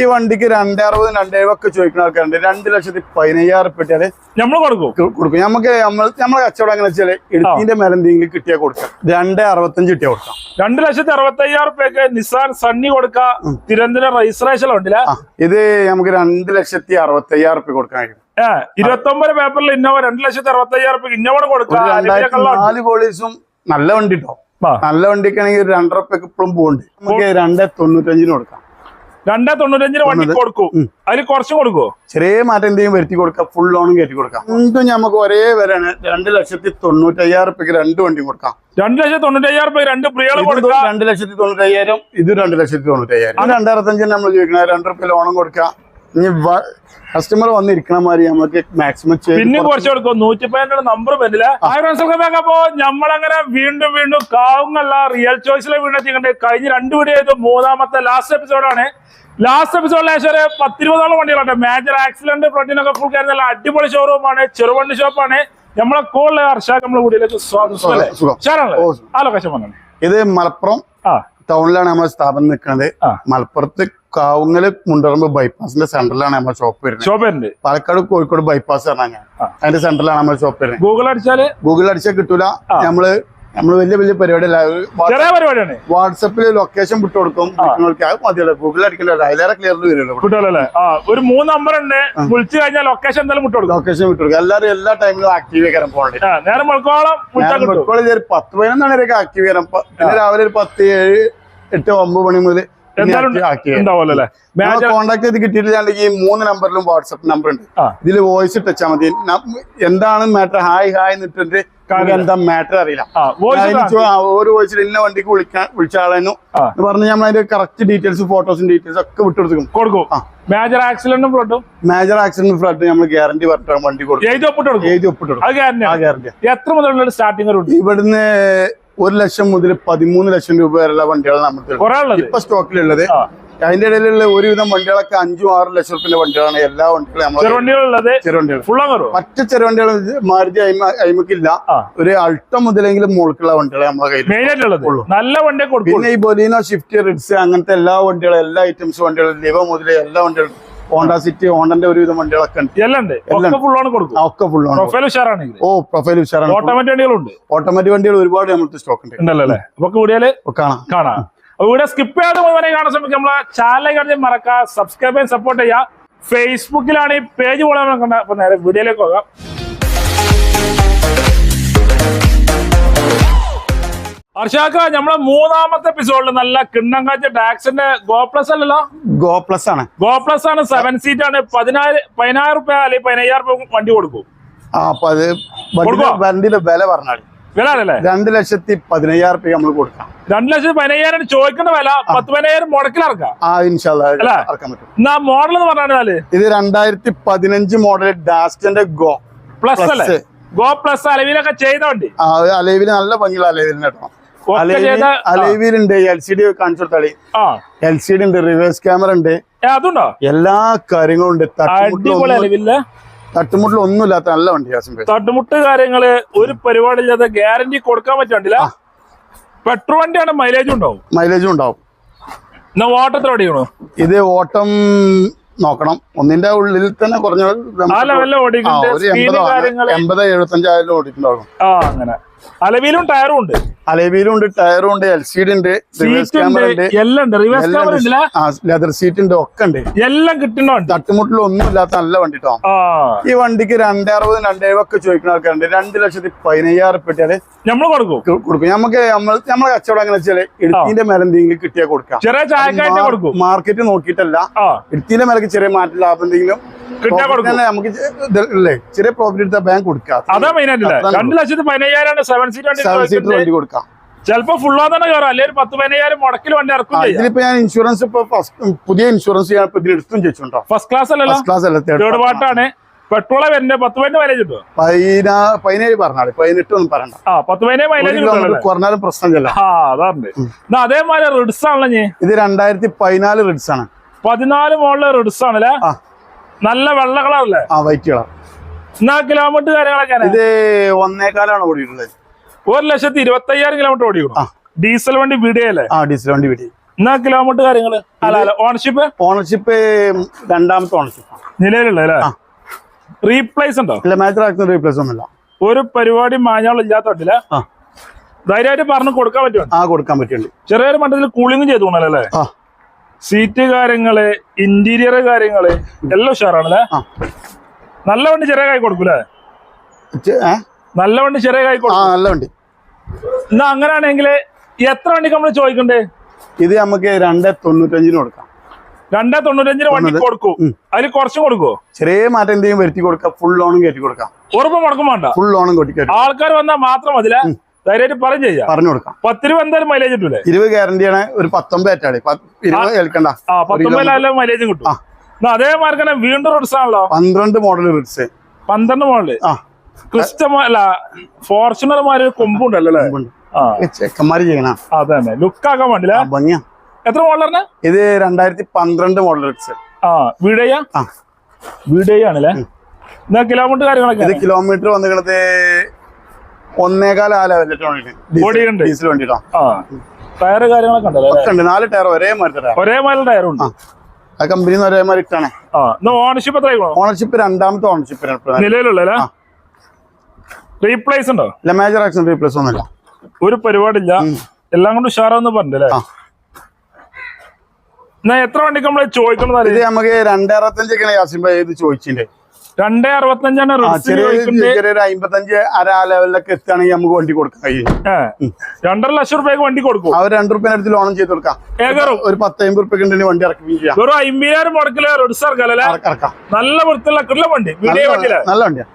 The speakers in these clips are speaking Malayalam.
ഈ വണ്ടിക്ക് രണ്ടേ അറുപത് രണ്ടേ ഒക്കെ ചോദിക്കുന്ന ആൾക്കാരുണ്ട്. രണ്ട് ലക്ഷത്തി പതിനയ്യായിരം പെട്ടിയാൽ നമ്മൾ കൊടുക്കും. നമുക്ക് നമ്മൾ നമ്മളെ കച്ചവടം എങ്ങനെ വെച്ചാൽ ഇടുക്കിന്റെ മേലെ എന്തെങ്കിലും കിട്ടിയാൽ കൊടുക്കാം. രണ്ടേ അറുപത്തഞ്ച് കിട്ടിയാൽ കൊടുക്കാം. രണ്ട് ലക്ഷത്തി അറുപത്തയ്യായിരം റുപ്യക്ക് നിസാൻ സണ്ണി കൊടുക്കാം. തിരുവനന്തപുരം രജിസ്ട്രേഷൻ ഉണ്ടല്ലേ? ഇത് നമുക്ക് രണ്ട് ലക്ഷത്തി അറുപത്തയ്യായിരം റുപ്യ കൊടുക്കാൻ കഴിയും. ഇരുപത്തി ഒമ്പത് പേപ്പറിൽ ഇന്നോവ രണ്ട് ലക്ഷത്തി അറുപത്തി അയ്യായിരം റുപ്യക്ക് ഇന്നോവ കൊടുക്കാം. നാല് പോളീസും നല്ല വണ്ടി കേട്ടോ നല്ല വണ്ടിക്കാണെങ്കിൽ രണ്ടര ഉറുപ്പിക ഇപ്പോഴും പോകുന്നുണ്ട് നമുക്ക് രണ്ടേ തൊണ്ണൂറ്റഞ്ചിന് കൊടുക്കാം. രണ്ടേ തൊണ്ണൂറ്റഞ്ചിന് വണ്ടി കൊടുക്കൂ. അതിൽ കുറച്ചും കൊടുക്കുവോ ചെറിയ മാറ്റം എന്തെങ്കിലും വരുത്തി കൊടുക്കാം. ഫുൾ ലോണും കയറ്റി കൊടുക്കാം. എന്തും നമുക്ക് ഒരേ വരാണ് രണ്ട് ലക്ഷത്തി തൊണ്ണൂറ്റയ്യായിരം റുപ്യക്ക് രണ്ട് വണ്ടി കൊടുക്കാം. രണ്ട് ലക്ഷത്തി തൊണ്ണൂറ്റി അയ്യായിരം റുപ്യ രണ്ട് പ്രിയകളും കൊടുക്കാം. രണ്ട് ലക്ഷത്തി തൊണ്ണൂറ്റയ്യായിരം ഇത് രണ്ട് ലക്ഷത്തി തൊണ്ണൂറ്റയ്യായിരം. രണ്ടായിരത്തഞ്ചിന് നമ്മൾ ചോദിക്കുന്നത് രണ്ട് റുപ്യ ലോണും കൊടുക്കാം. ഇനി കസ്റ്റമർ വന്നിരിക്കണ മാതിരി നമുക്ക് മാക്സിമം പിന്നെ കുറച്ച് കൊടുക്കും? നൂറ്റി പതിനെട്ട് നമ്പർ വരില്ല ആയിരം അപ്പോ നമ്മളങ്ങനെ വീണ്ടും വീണ്ടും കാവുങ്ങല്ല റിയൽ ചോയ്സിലെ വീണ്ടും കഴിഞ്ഞ രണ്ട് വീഡിയോ ചെയ്തു. മൂന്നാമത്തെ ലാസ്റ്റ് എപ്പിസോഡാണ് ലാസ്റ്റ് എപ്പിസോഡിൽ ഏകദേശം ഒരു പത്തിരുപതോളം വണ്ടികളുണ്ട്. മേജർ ആക്സിഡന്റ് ഫ്രണ്ടിനൊക്കെ ഫുൾ കയറി നല്ല അടിപൊളി ഷോറൂമാണ് ചെറുവണ്ടി ഷോപ്പാണ് നമ്മളെ കോളിലെ ഹർഷാക്ക് നമ്മളെ കൂടിയിലേക്ക് സ്വാഗതം. സുഖല്ലേ? സുഖം. ഉഷാറാണല്ലേ? ഓ, ആ ലൊക്കേഷൻ പറഞ്ഞു ഇത് മലപ്പുറം ടൗണിലാണ് നമ്മൾ സ്ഥാപനം നിൽക്കുന്നത്. മലപ്പുറത്ത് കാവുങ്ങൽ മുണ്ടറമ്പ് ബൈപ്പാസിന്റെ സെന്ററിലാണ് നമ്മുടെ ഷോപ്പ് വരുന്നത്. ഷോപ്പുണ്ട് പാലക്കാട് കോഴിക്കോട് ബൈപ്പാസ് പറഞ്ഞാൽ ഞാൻ. അതിന്റെ സെന്ററിലാണ് നമ്മുടെ ഷോപ്പ് വരുന്നത്. ഗൂഗിൾ അടിച്ചാൽ? ഗൂഗിൾ അടിച്ചാൽ കിട്ടൂല. നമ്മൾ നമ്മൾ വലിയ വലിയ പരിപാടിയല്ല. വാട്സപ്പിൽ ലൊക്കേഷൻ വിട്ടു കൊടുക്കും. മതിയല്ലോ ഗൂഗിൾ അടിക്കണ്ടല്ലേ. അതിലേറെ വരുമല്ലോ ആ. ഒരു മൂന്ന് നമ്പർ ഉണ്ട്. വിളിച്ചു കഴിഞ്ഞാൽ ലൊക്കേഷൻ എന്തായാലും വിട്ടു കൊടുക്കും. ലൊക്കേഷൻ വിട്ടു കൊടുക്കും. എല്ലാവരും എല്ലാ ടൈമിലും ആക്റ്റീവ് ചെയ്യാൻ പോകണ്ടേ നേരം മഴക്കോളം ഒരു പത്ത് പതിനൊന്നാണ് ആക്ടീവ് ആക്റ്റീവ് ചെയ്യാൻ പിന്നെ രാവിലെ ഒരു പത്ത് ഏഴ് എട്ട് ഒമ്പത് മണി മുതൽ കോൺടാക്ട് ചെയ്ത് കിട്ടിയിട്ടില്ലെങ്കിൽ ഈ മൂന്ന് നമ്പറിലും വാട്സപ്പ് നമ്പർ ഉണ്ട്. ഇതിൽ വോയിസ് ഇട്ടാൽ മതി. ന- എന്താണ് മാറ്റർ ഹായ് ഹായ് എന്നിട്ടുണ്ട്. എന്താ മാറ്റർ അറിയില്ല. ഒരു വോയിസിൽ ഇന്ന വണ്ടിക്ക് വിളിക്കാൻ വിളിച്ച ആളെന്നു പറഞ്ഞ് നമ്മൾ അതിന്റെ കറക്റ്റ് ഡീറ്റെയിൽസ് ഫോട്ടോസും ഡീറ്റെയിൽസ് ഒക്കെ വിട്ടുകൊടുക്കും. കൊടുക്കും. മേജർ ആക്സിഡന്റും ഫ്ലഡും മേജർ ആക്സിഡന്റ് ഫ്ലഡ് നമ്മൾ ഗ്യാരണ്ടി പറഞ്ഞിട്ടാണ് വണ്ടി കൊടുക്കും എഴുതി ഒപ്പിട്ട് എഴുതി ഒപ്പിട്ട് എത്ര മുതലുള്ള സ്റ്റാർട്ടിംഗ് ഇവിടുന്ന് ഒരു ലക്ഷം മുതൽ പതിമൂന്ന് ലക്ഷം രൂപ വരെയുള്ള വണ്ടികളാണ് ഉള്ളത് ഇപ്പൊ സ്റ്റോക്കിലുള്ളത്. അതിന്റെ ഇടയിലുള്ള ഒരുവിധം വണ്ടികളൊക്കെ അഞ്ചും ആറും ലക്ഷം റുപ്യ വണ്ടികളാണ്. എല്ലാ വണ്ടികളും നമ്മൾ മറ്റു ചെറുവണ്ടികൾ മാരുതി അയിമ- അയിമക്കില്ല. ഒരു അൾട്ട മുതലെങ്കിലും മുകൾക്കുള്ള വണ്ടികളെ നമ്മളെ കയ്യിൽ നല്ല പിന്നെ ഈ ബൊലീനോ ഷിഫ്റ്റ് റിഡ്സ് അങ്ങനത്തെ എല്ലാ വണ്ടികളും എല്ലാ ഐറ്റംസ് വണ്ടികളും ലിവ മുതൽ എല്ലാ വണ്ടികളും ഹോണ്ട സിറ്റി ഹോണ്ടന്റെ ഒരുവിധം വണ്ടികളൊക്കെ ഉണ്ട്. എല്ലാം ഉണ്ട്. ഒക്കെ ഫുൾ ആണ് ഓ പ്രൊഫൈൽ ഉഷാറാണ്. ഓട്ടോമാറ്റിക് വണ്ടികളുണ്ട്. ഓട്ടോമാറ്റിക് വണ്ടികൾ ഒരുപാട് നമ്മുടെ സ്റ്റോക്ക് ഉണ്ട്. ഉണ്ടല്ലോ അപ്പൊ കൂടിയാൽ കാണാം. കാണാം. അപ്പൊ ഇവിടെ സ്കിപ്പ് ചെയ്യാതെ മുഴുവനെ കാണാൻ ശ്രമിക്കും നമ്മളെ ചാനലിലേക്ക് കടന്ന് മറക്കുക സബ്സ്ക്രൈബ് ചെയ്യാൻ സപ്പോർട്ട് ചെയ്യുക. ഫേസ്ബുക്കിലാണ് ഈ പേജ് പോലെ നേരെ വീഡിയോയിലേക്ക് പോകാം. ഹർഷാക്ക നമ്മളെ മൂന്നാമത്തെ എപ്പിസോഡിൽ നല്ല കിണ്ണങ്കാച്ച ടാക്സിന്റെ ഗോ പ്ലസ് അല്ലല്ലോ? ഗോ പ്ലസ് ആണ്. ഗോ പ്ലസ് ആണ് സെവൻ സീറ്റ് ആണ്. പതിനായിരം പതിനായിരം റുപ്യ അല്ലെങ്കിൽ പതിനയ്യായിരം റുപ്യ വണ്ടി കൊടുക്കും? ആ അപ്പൊ അത് വണ്ടിയുടെ വില പറഞ്ഞാൽ വില അല്ലേ രണ്ട് ലക്ഷത്തി പതിനയ്യായിരം റുപ്യ നമ്മൾ കൊടുക്കാം. രണ്ട് ലക്ഷത്തി പതിനയ്യായിരം ചോദിക്കുന്ന വില. പത്ത് പതിനായിരം മുടക്കിൽ ഇറക്കാം ആ അല്ലേ? പറ്റും. എന്നാ മോഡൽ എന്ന് പറഞ്ഞാൽ ഇത് രണ്ടായിരത്തി പതിനഞ്ച് മോഡൽ ഡാസ്റ്റിന്റെ ഗോ പ്ലസ് അല്ലേ? ഗോ പ്ലസ് അലവിലൊക്കെ ചെയ്ത വണ്ടി. ആ അലവിൽ നല്ല ഭംഗിയുള്ള അലവിലിന് കേട്ടോ അലവിലുണ്ട് എൽ സി ഡി കാണിച്ചു കൊടുത്താളി. എൽ സി ഡി ഉണ്ട് റിവേഴ്സ് ക്യാമറ ഉണ്ട്. അതുണ്ടോ? എല്ലാ കാര്യങ്ങളും ഉണ്ട്. തട്ടുമുട്ടിൽ ഒന്നുമില്ലാത്ത നല്ല വണ്ടി. തട്ടുമുട്ട് കാര്യങ്ങൾ ഒരു പരിപാടി ഇല്ലാതെ ഗ്യാരണ്ടി കൊടുക്കാൻ പറ്റില്ല. പെട്രോൾ വണ്ടിയാണ് മൈലേജ് ഉണ്ടാവും. മൈലേജും ഉണ്ടാവും. എന്നാ എത്ര ഓടിക്കണോ? ഇത് ഓട്ടം നോക്കണം. ഒന്നിന്റെ ഉള്ളിൽ തന്നെ കുറഞ്ഞ എൺപതോ എഴുപത്തഞ്ചായാലും ഓടിയിട്ടുണ്ടാകും ആ അങ്ങനെ. അലവിലും ടയറും ഉണ്ട്. അലവിയിലും ഉണ്ട് ടയറും ഉണ്ട് എൽ സി ഡി ഉണ്ട്. റിവേഴ്സ് ക്യാമറ ഉണ്ട് എല്ലാം ഉണ്ട്. റിവേഴ്സ് ക്യാമറ ലെതർ സീറ്റ് ഉണ്ട് ഒക്കെ ഉണ്ട്. എല്ലാം കിട്ടുന്ന തട്ടുമുട്ടിൽ ഒന്നും ഇല്ലാത്ത നല്ല വണ്ടി കേട്ടോ ഈ വണ്ടിക്ക് രണ്ടേ അറുപത് രണ്ടേ ഒക്കെ ചോദിക്കുന്ന ആൾക്കാരുണ്ട്. രണ്ട് ലക്ഷത്തി പതിനയ്യായിരം ഉറുപ്പിക നമ്മൾ നമ്മൾ കൊടുക്കും. കൊടുക്കും. നമുക്ക് നമ്മൾ നമ്മളെ കച്ചവടം എങ്ങനെ വെച്ചാൽ ഇടുത്തിന്റെ മേലെ എന്തെങ്കിലും കിട്ടിയാൽ കൊടുക്കാം. മാർക്കറ്റ് നോക്കിയിട്ടല്ല. ഇടുത്തിന്റെ മേലേക്ക് ചെറിയ മാറ്റം ലാഭം എന്തെങ്കിലും കൊടുക്കും. നമുക്ക് ഇല്ലേ? ചെറിയ പ്രോഫിറ്റ് എടുത്താൽ ബാങ്ക് കൊടുക്കാം. അതാ മെയിൻ ആയിട്ടില്ല അതാണ് രണ്ട് ലക്ഷത്തി പതിനയ്യായിരം സെവൻ സീറ്റ് സെവൻ സീറ്റർ വണ്ടി കൊടുക്കാം. ചിലപ്പോ ഫുള്ളാ തന്നെ കയറാം അല്ലെങ്കിൽ ഒരു പത്ത് പതിനയ്യായിരം മുടക്കിൽ വണ്ടി ഇറക്കും ആ, ചെയ്യാം. ഇതിലിപ്പോ ഞാൻ ഇൻഷുറൻസ് ഇപ്പൊ പുതിയ ഇൻഷുറൻസ് ഞാൻ ഇതിൽ എടുത്തും ഫസ്റ്റ് ക്ലാസ് അല്ലല്ലോ? ഫസ്റ്റ് ക്ലാസ് അല്ല തേർഡ് പാർട്ടാണ് പെട്രോളെ വരുന്നത് പത്ത് പതിനഞ്ച് മൈലേജ് കിട്ടും പതിനാ പതിനേഴ് പറഞ്ഞാൽ പതിനെട്ട് ഒന്നും പറയണ്ട. ആ പത്ത് പതിനേഴ് ഒരു മൈലേജ് കുറഞ്ഞാലും പ്രശ്നമില്ല ആ അതാണ് അതേമാതിരി റിഡ്സ് ആണല്ലോ ഇത് രണ്ടായിരത്തി പതിനാല് റിഡ്സ് ആണ്. പതിനാല് മോളിലെ റിഡ്സ് ആണല്ലേ? നല്ല വെള്ള കളറല്ലേ ആ വൈറ്റ് കളർ എന്നാ കിലോമീറ്റർ കാര്യങ്ങളൊക്കെ ഇത് ഒന്നേക്കാലാണ് ഓടിയിട്ടുള്ളത്. ഒരു ലക്ഷത്തി ഇരുപത്തി അയ്യായിരം കിലോമീറ്റർ ഓടിക്കണം. ഡീസൽ വണ്ടി വിടിയല്ലേ? ആ ഡീസൽ വണ്ടി വിടി. എന്നാ കിലോമീറ്റർ കാര്യങ്ങൾ? അല്ല അല്ല ഓണർഷിപ്പ് ഓണർഷിപ്പ് രണ്ടാമത്തെ ഓണർഷിപ്പ് നിലവിലുള്ള. റീപ്ലേസ് ഉണ്ടോ? ഇല്ല ആക്കുന്ന റീപ്ലേസ് ഒന്നുമില്ല. ഒരു പരിപാടി മാഞ്ഞാളില്ലാത്തോട്ടില്ല ആ. ധൈര്യമായിട്ട് പറഞ്ഞു കൊടുക്കാൻ പറ്റുമോ? ആ കൊടുക്കാൻ പറ്റുള്ളൂ ചെറിയൊരു മട്ടത്തിൽ കൂളിംഗ് ചെയ്തു അല്ലേ ആ. സീറ്റ് കാര്യങ്ങൾ ഇന്റീരിയർ കാര്യങ്ങൾ എല്ലാം ഉഷാറാണല്ലേ? നല്ല വണ്ടി ചെറിയ കായ് കൊടുക്കൂലേ? നല്ല വണ്ടി ചെറിയ കായ് കൊടുക്കും നല്ല വണ്ടി. എന്നാ അങ്ങനെയാണെങ്കിൽ എത്ര വണ്ടിക്ക് നമ്മൾ ചോദിക്കണ്ടേ? ഇത് നമുക്ക് രണ്ട് തൊണ്ണൂറ്റഞ്ചിന് കൊടുക്കാം. രണ്ടേ തൊണ്ണൂറ്റഞ്ചിന് വണ്ടി കൊടുക്കൂ. കൊടുക്കും അതിൽ കുറച്ചും കൊടുക്കുമോ ചെറിയ മാറ്റം എന്തെങ്കിലും വരുത്തി കൊടുക്കാം. ഫുൾ ലോണും കയറ്റി കൊടുക്കാം. ഉറപ്പ് മുടക്കം വേണ്ട. ഫുൾ ലോണും കൊട്ടി കയറ്റി ആൾക്കാർ വന്നാൽ മാത്രം മതില? ധൈര്യമായിട്ട് പറഞ്ഞു ചെയ്യാം. പറഞ്ഞു കൊടുക്കാം. പത്ത് രൂപ എന്തായാലും മൈലേജ് കിട്ടൂലേ? ഇരുപത് ഗ്യാരണ്ടിയാണ് ഒരു പത്തൊമ്പത് പത്ത് ഇരുപത് കേൾക്കണ്ട ആ പത്തൊമ്പതിലായാലും മൈലേജും കിട്ടും. അതേ തന്നെ വീണ്ടും റിഡ്സ് ആണല്ലോ. പന്ത്രണ്ട് മോഡൽ റിറ്റ്സ് പന്ത്രണ്ട് മോഡൽ ആ. ക്രിസ്റ്റമ അല്ല ഫോർച്യൂണർമാര് കൊമ്പുണ്ടല്ലോ ചെക്കന്മാര് ചെയ്യണ. അതന്നെ. ലുക്ക് ആക്കാൻ വേണ്ടില്ല ഭംഗിയാ. എത്ര മോളിലാണ് ഇത് രണ്ടായിരത്തി പന്ത്രണ്ട് മോഡൽ റിറ്റ്സ് ആ വീടേ ആ. ആണല്ലേ എന്നാ കിലോമീറ്റർ കാര്യങ്ങളൊക്കെ? ഇത് കിലോമീറ്റർ വന്നിക്കണത് ഒന്നേകാല ആ. ഡീസൽ ടയറ് കാര്യങ്ങളൊക്കെ ഉണ്ടല്ലോ നാല് ടയർ ഒരേ മാതിരി ഒരേ മാതിരി ടയർ ഉണ്ട് ആ ഒരേ മാതിരി ഇട്ടാണ്. ഓണർഷിപ്പ് എത്ര ഓണർഷിപ്പ് രണ്ടാമത്തെ ഓണർഷിപ്പ് നിലവിലുള്ള റീപ്ലേസ് ഉണ്ടോ? ഇല്ല മേജർ ആക്ഷൻ റീപ്ലേസ് ഒന്നുമില്ല. ഒരു പരിപാടില്ല എല്ലാം കൊണ്ട് ഉഷാറാന്ന് പറഞ്ഞല്ലേ? എത്ര വണ്ടിക്ക് നമ്മൾ ചോദിക്കണം ഇത് നമുക്ക് രണ്ടേ അറുപത്തഞ്ചൊക്കെയാണ് യാസിം ഭായി ഇത് ചോദിച്ചിട്ടുണ്ട് രണ്ടേ അറുപത്തഞ്ചാണ് ചെറിയൊരു അമ്പത്തഞ്ച് അര ആ ലെവലിലൊക്കെ എത്തുകയാണെങ്കിൽ നമുക്ക് വണ്ടി കൊടുക്കാൻ കഴിയും ഏ രണ്ടര ലക്ഷം റുപ്യക്ക് വണ്ടി കൊടുക്കും. അവർ രണ്ട് റുപ്യ അടുത്ത് ലോണും ചെയ്ത് കൊടുക്കാം. ഏകറും. ഒരു പത്ത് അമ്പത് റുപ്യ ഉണ്ടെങ്കിൽ വണ്ടി ഇറക്കുകയും ചെയ്യാം. ഒരു അമ്പതിനായിരം മുടക്കിൽ റിഡ്സ് ഇറക്കാല്ലേ? ഇറക്കാം. നല്ല വൃത്തിയുള്ള വണ്ടി നല്ല- വണ്ടിയാ.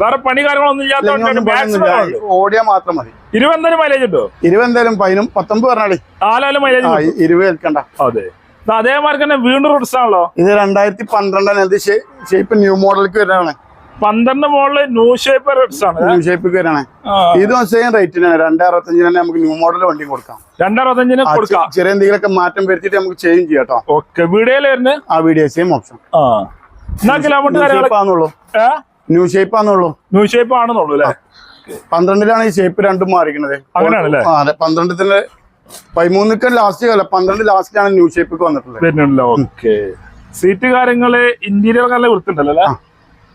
വേറെ പണി കാര്യങ്ങളൊന്നും ഓടിയാ മാത്രം മതി. ഇരുപന്തരം മൈലേജ് ഉണ്ടോ? ഇരുപത് എന്തായാലും പതിനും പത്തൊമ്പത് പറഞ്ഞാളി. നാലായാലും മൈലേജ് ഇരുപത് ഏൽക്കണ്ട. അതെ. അതേമാതിരി തന്നെ വീണ്ടും റിഡ്സ് ആണല്ലോ. ഇത് രണ്ടായിരത്തി പന്ത്രണ്ടാണ് ഷേപ്പ് ന്യൂ മോഡലിലേക്ക് വരാണ്. പന്ത്രണ്ട് മോഡൽ ന്യൂ ഷേപ്പ് റിഡ്സ് ആണ്. ന്യൂ ഷേപ്പ് വരാണ്. ഇതും സെയിം റേറ്റിനാണ് രണ്ടേ അറുപത്തഞ്ചിന് തന്നെ നമുക്ക് ന്യൂ മോഡൽ വണ്ടി കൊടുക്കാം. രണ്ടറുപത്തഞ്ചിന് കൊടുക്കാം. ചെറിയ എന്തെങ്കിലുമൊക്കെ മാറ്റം വരുത്തിയിട്ട് നമുക്ക് ചേഞ്ച് ചെയ്യാം കേട്ടോ. ഓക്കെ വരുന്നത്? ആ വീഡിയോ സെയിം ഓപ്ഷൻ എന്നാ കിലോമീറ്റർ ന്യൂ ഷേപ്പ് ആണെന്നുള്ളൂ. ന്യൂ ഷേപ്പ് ആണെന്നുള്ളൂ. ന്യൂ ഷേപ്പ് ആണെന്നുള്ളൂ അല്ലേ? പന്ത്രണ്ടിലാണ് ഈ ഷേപ്പ് രണ്ടും മാറിക്കുന്നത് അങ്ങനെയാണല്ലേ? പന്ത്രണ്ടിന്റെ അതെ. പതിമൂന്നിക്ക് ലാസ്റ്റ് അല്ല പന്ത്രണ്ട് ലാസ്റ്റിലാണ് ന്യൂ ഷേപ്പിക്ക് വന്നിട്ടുള്ളത്. വരുന്നുണ്ടല്ലോ. ഓക്കെ സീറ്റ് കാര്യങ്ങൾ ഇന്റീരിയർ നല്ല വൃത്തിണ്ടല്ലോ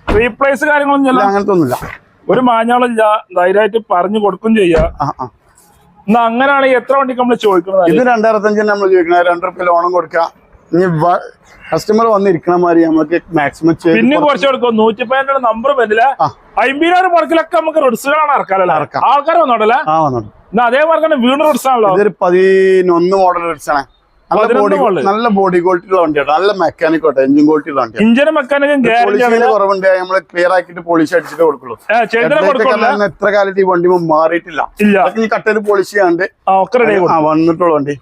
റീപ്ലേസ് കാര്യങ്ങളൊന്നും അങ്ങനത്തെ ഒന്നുമില്ല ഒരു മാഞ്ഞാളില്ല ധൈര്യമായിട്ട് പറഞ്ഞു കൊടുക്കും ചെയ്യാ. എന്നാ അങ്ങനെയാണെങ്കിൽ എത്ര വണ്ടിക്ക് നമ്മൾ ചോദിക്കുന്നത്? ഇത് രണ്ടായിരത്തഞ്ചിന് നമ്മൾ ചോദിക്കുന്നത്. രണ്ട് റുപ്യ ലോണും കൊടുക്കാം ഇനി കസ്റ്റമർ വന്നിരിക്കണ മാതിരി നമുക്ക് മാക്സിമം പിന്നെ കുറച്ച് കൊടുക്കും. നൂറ്റി പതിനെട്ട് നമ്പർ വരില്ല. അമ്പതിനായിരം മുടക്കിലൊക്കെ നമുക്ക് റിഡ്സുകളാണ് ഇറക്കാറല്ലേ ഇറക്കാം. ആൾക്കാർ വന്നോട്ടല്ലേ ആ വന്നോട്ട് അതേമാതിരി തന്നെ വീണ്ടും റിഡ്സ് ആണല്ലോ ഇതൊരു പതിനൊന്ന് മോഡൽ ആണ് നല്ല ബോഡി ക്വാളിറ്റി ഉള്ള വണ്ടിയാണ് നല്ല മെക്കാനിക് ആട്ടെ എഞ്ചിൻ ക്വാളിറ്റി ഉള്ള വണ്ടിയാണ് ഇഞ്ചിനും മെക്കാനിക്കും കുറവുണ്ട്. നമ്മൾ ക്ലിയർ ആക്കിയിട്ട് പോളിഷ് അടിച്ചിട്ട് കൊടുക്കുള്ളൂ. എത്ര കാലത്ത് ഈ വണ്ടി മാറിയിട്ടില്ല. കട്ടയിൽ പോളിഷ് ചെയ്യാണ്ട് വന്നിട്ടുള്ള വണ്ടി.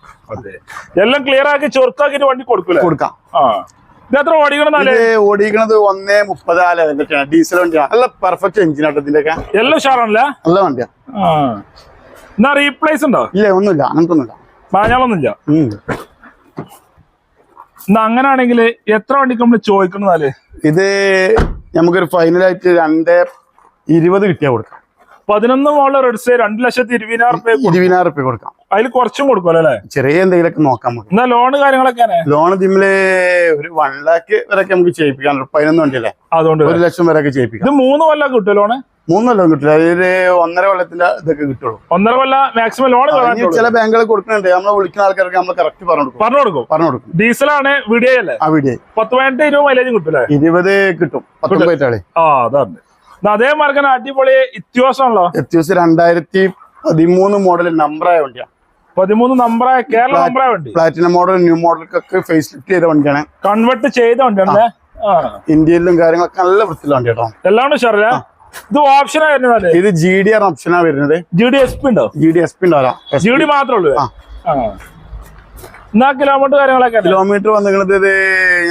എല്ലാം ക്ലിയർ ആക്കി ചൊറുക്കാക്കിട്ട് വണ്ടി കൊടുക്കില്ല കൊടുക്കാം. ആ. ഇത് എത്ര ഓടിക്കണമെന്നാലേ ഇത് ഓടിക്കണത് ഒന്നേ മുപ്പത് ആ ലെവലിലൊക്കെയാണ് ഡീസൽ വണ്ടിയാണ് നല്ല പെർഫെക്റ്റ് എഞ്ചിനാട്ടോ ഇതിന്റെ ഒക്കെ എല്ലാം ഉഷാറാണല്ലേ? നല്ല വണ്ടിയാ. ആ. എന്നാ റീപ്ലേസ് ഉണ്ടോ? ഇല്ല ഒന്നുമില്ല. അങ്ങനത്തെ ഒന്നുമില്ല മാഞ്ഞാളൊന്നുമില്ല ഉം. എന്നാ അങ്ങനെയാണെങ്കിൽ എത്ര വണ്ടിക്ക് നമ്മൾ ചോദിക്കുന്നതാൽ? ഇത് നമുക്കൊരു ഫൈനലായിട്ട് രണ്ട് ഇരുപത് കിട്ടിയാ കൊടുക്കാം. പതിനൊന്ന് മോളിൽ റെഡ്സ് രണ്ട് ലക്ഷത്തി ഇരുപതിനായിരം റുപ്യ ഇരുപതിനായിരം രൂപ കൊടുക്കാം. അതിൽ കുറച്ചും കൊടുക്കും അല്ലേ? ചെറിയ എന്തെങ്കിലുമൊക്കെ നോക്കാൻ പറ്റും എന്നാ ലോണ് കാര്യങ്ങളൊക്കെ ലോൺ ജിമ്മിൽ ഒരു വൺ ലാക്ക് വരെ നമുക്ക് ചെയ്യിപ്പിക്കാൻ പതിനൊന്ന് വണ്ടിയല്ലേ? അതുകൊണ്ട് ഒരു ലക്ഷം വരെ ചെയ്യിപ്പിക്കാം. ഇത് മൂന്ന് കൊല്ലം കിട്ടും ലോണ് മൂന്നല്ലോ കിട്ടില്ല അതൊരു ഒന്നര കൊല്ലത്തില ഇതൊക്കെ കിട്ടുള്ളൂ. ഒന്നര കൊല്ല മാക്സിമം ലോൺ ചില ബാങ്കുകൾ കൊടുക്കുന്നുണ്ട്. നമ്മളെ വിളിക്കുന്ന ആൾക്കാർക്ക് നമ്മൾ കറക്റ്റ് പറഞ്ഞു കൊടുക്കും. പറഞ്ഞു കൊടുക്കും. പറഞ്ഞു കൊടുക്കും. ഡീസലാണ് വീഡിയോ അല്ലേ? ആ വീഡിയോ പത്ത് പതിനെട്ട് ഇരുപത് മൈലേജും കിട്ടില്ല ഇരുപത് കിട്ടും. പത്തൊമ്പതാളെ ആ അതാണ്. അതേ മാർഗം അടിപൊളി വ്യത്യാസമാണല്ലോ വ്യത്യാസം രണ്ടായിരത്തി പതിമൂന്ന് മോഡൽ നമ്പറായ വണ്ടിയാണ് പതിമൂന്ന് നമ്പറായ കേരള നമ്പറായ വണ്ടി. പ്ലാറ്റിനം മോഡൽ ന്യൂ മോഡലൊക്കെ ഫേസ് ലിഫ്റ്റ് ചെയ്ത വണ്ടിയാണ്. കൺവെർട്ട് ചെയ്ത വണ്ടിയാണ് ഇന്ത്യയിലും കാര്യങ്ങളൊക്കെ നല്ല വൃത്തിയിലാണ് കേട്ടോ എല്ലാം ഉഷാറല്ലേ? ഇത് ഓപ്ഷൻ വരുന്നത് ഇത് ജി ഡി ആർ ഓപ്ഷനാ വരുന്നത്. ജി ഡി എസ് പി ഉണ്ടോ? ജി ഡി എസ് പി ഉണ്ടാവാം ജി ഡി മാത്രമേ ഉള്ളൂ എന്നാ കിലോമീറ്റർ കാര്യങ്ങളൊക്കെ കിലോമീറ്റർ വന്നിരിക്കുന്നത് ഇത്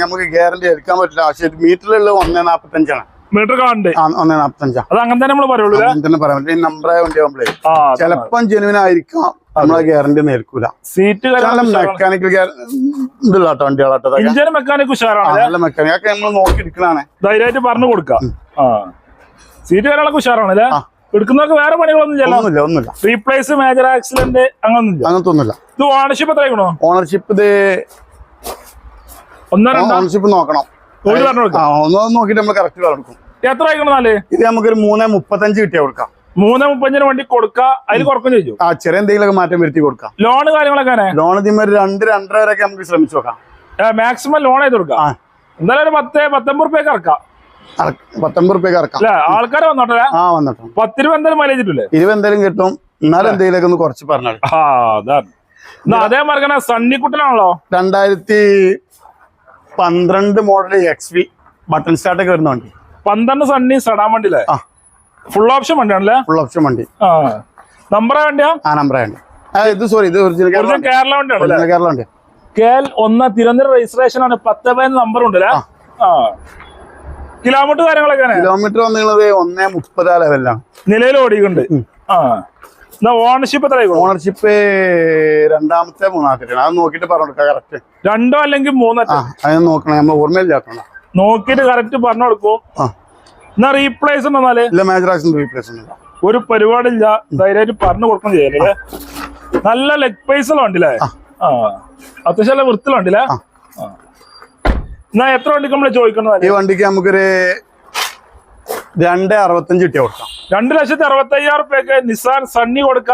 നമുക്ക് ഗ്യാരണ്ടി എടുക്കാൻ പറ്റില്ല. പക്ഷെ മീറ്ററിലുള്ള ഒന്നേ നാപ്പത്തഞ്ചാണ്. മീറ്റർ കാണണ്ടേ? ഒന്നേ നാപ്പത്തഞ്ചാ. അത് അങ്ങനെ തന്നെ നമ്മൾ പറയുള്ളൂ അങ്ങനെ തന്നെ പറയാൻ പറ്റും ഈ വണ്ടി ആ ചിലപ്പം ജെനുവിൻ ആയിരിക്കാം. നമ്മളെ ഗ്യാരണ്ടി നേൽക്കൂല സീറ്റ് നല്ല മെക്കാനിക്കൽ ഇതുള്ള കേട്ടോ വണ്ടികളാട്ടോ മെക്കാനിക് ഉഷാറാണ് നല്ല മെക്കാനിക് ഒക്കെ നമ്മൾ നോക്കി എടുക്കണാണ് ധൈര്യമായിട്ട് പറഞ്ഞു കൊടുക്കാം. ആ. സീറ്റ് കാര്യങ്ങളൊക്കെ ഉഷാറാണ് അല്ലേ എടുക്കുന്നവർക്ക് വേറെ പണികളൊന്നും ഒന്നുമില്ല റീപ്ലേസ് മേജർ ആക്സിഡന്റ് അങ്ങനൊന്നും അങ്ങനത്തെ ഒന്നുമില്ല ഇത് ഓണർഷിപ്പ് എത്ര ആയിക്കണോ? ഓണർഷിപ്പ് ഇത് ഒന്നോ രണ്ടോ? ഓണർഷിപ്പ് നോക്കണം. ഒന്ന് നോക്കിയിട്ട് നമ്മൾ കറക്റ്റ് കൊടുക്കും എത്ര ആയിക്കണോ നാല്? ഇത് നമുക്കൊരു മൂന്ന് മുപ്പത്തഞ്ച് കിട്ടിയാ കൊടുക്കാം. മൂന്ന് മുപ്പഞ്ചിന് വണ്ടി കൊടുക്കുക അതിൽ കുറക്കും ചോദിച്ചു ആ ചെറിയ എന്തെങ്കിലുമൊക്കെ മാറ്റം വരുത്തി കൊടുക്കാം. ലോൺ കാര്യങ്ങളൊക്കെ ലോൺ ഇതിന്മേൽ രണ്ട് രണ്ടര വരെയൊക്കെ നമുക്ക് ശ്രമിച്ചു നോക്കാം. മാക്സിമം ലോൺ ചെയ്ത് കൊടുക്കാം. എന്തായാലും ഒരു പത്ത് പത്തൊമ്പത് റുപ്യൊക്കെ ഇറക്കാം. പത്തൊമ്പത് റുപ്യക്ക് ഇറക്കാം ആൾക്കാർ വന്നോട്ടെ? ആ വന്നോട്ടെ. പത്ത് രൂപ എന്തായാലും മൈലേജ് കിട്ടില്ലേ ഇരുപത് എന്തെങ്കിലും കിട്ടും. എന്നാലും എന്തെങ്കിലുമൊക്കെ ഒന്ന് കുറച്ച് പറഞ്ഞാൽ അതേ മാർഗം സണ്ണിക്കുട്ടനാണല്ലോ? രണ്ടായിരത്തി പന്ത്രണ്ട് model X V button start ഒക്കെ വരുന്ന വണ്ടി. പന്ത്രണ്ട് സണ്ണി സടാൻ വണ്ടിയില്ലേ? ഫുൾ ഓപ്ഷൻ വണ്ടിയാണല്ലേ? ഫുൾ ഓപ്ഷൻ വണ്ടി. നമ്പറാ വണ്ടിയാ? ആ നമ്പർ വണ്ടി? ഇത് സോറി ഇത് ഒറിജിനൽ കേരള വണ്ടിയാണ് കേരള വണ്ടി. കെ എൽ ഒന്ന് തിരുവനന്തപുരം രജിസ്ട്രേഷൻ ആണ്. പത്ത് പതിനൊന്ന് നമ്പർ ഉണ്ടല്ലേ? ആ. കിലോമീറ്റർ കാര്യങ്ങളൊക്കെ കിലോമീറ്റർ വന്നിരുന്നത് ഒന്നേ മുപ്പത് ആ. ലെവലിലാണ് നിലയിൽ ഓടിയിട്ടുണ്ട്. ആ. ഓണർഷിപ്പ് എത്ര ഓണർഷിപ്പ് രണ്ടാമത്തെ മൂന്നാമത്തെ അത് നോക്കിട്ട് പറഞ്ഞു കൊടുക്കാം കറക്റ്റ് രണ്ടോ അല്ലെങ്കിൽ മൂന്നോ? അത് നോക്കണം. നമ്മൾ ഓർമ്മയില്ലാക്കണം നോക്കിട്ട് കറക്റ്റ് പറഞ്ഞു കൊടുക്കൂ എന്നാ റീപ്ലേസ് ഉണ്ടെന്നാൽ ഇല്ല റീപ്ലേസ് ഒന്നുമില്ല ഒരു പരിപാടില്ല ധൈര്യമായിട്ട് പറഞ്ഞു കൊടുക്കണം ചെയ്യല്ലേ നല്ല ലെഗ് പൈസ ഉണ്ടല്ലേ ആ. അത്യാവശ്യം നല്ല വൃത്തിലുണ്ടല്ലേ ആ. എന്നാ എത്ര വണ്ടിക്ക് നമ്മൾ ചോദിക്കണത്? ഈ വണ്ടിക്ക് നമുക്കൊരു രണ്ട് അറുപത്തഞ്ച് കിട്ടിയ കൊടുക്കാം. രണ്ട് ലക്ഷത്തി അറുപത്തി അയ്യായിരം റുപ്യക്ക് നിസാൻ സണ്ണി കൊടുക്ക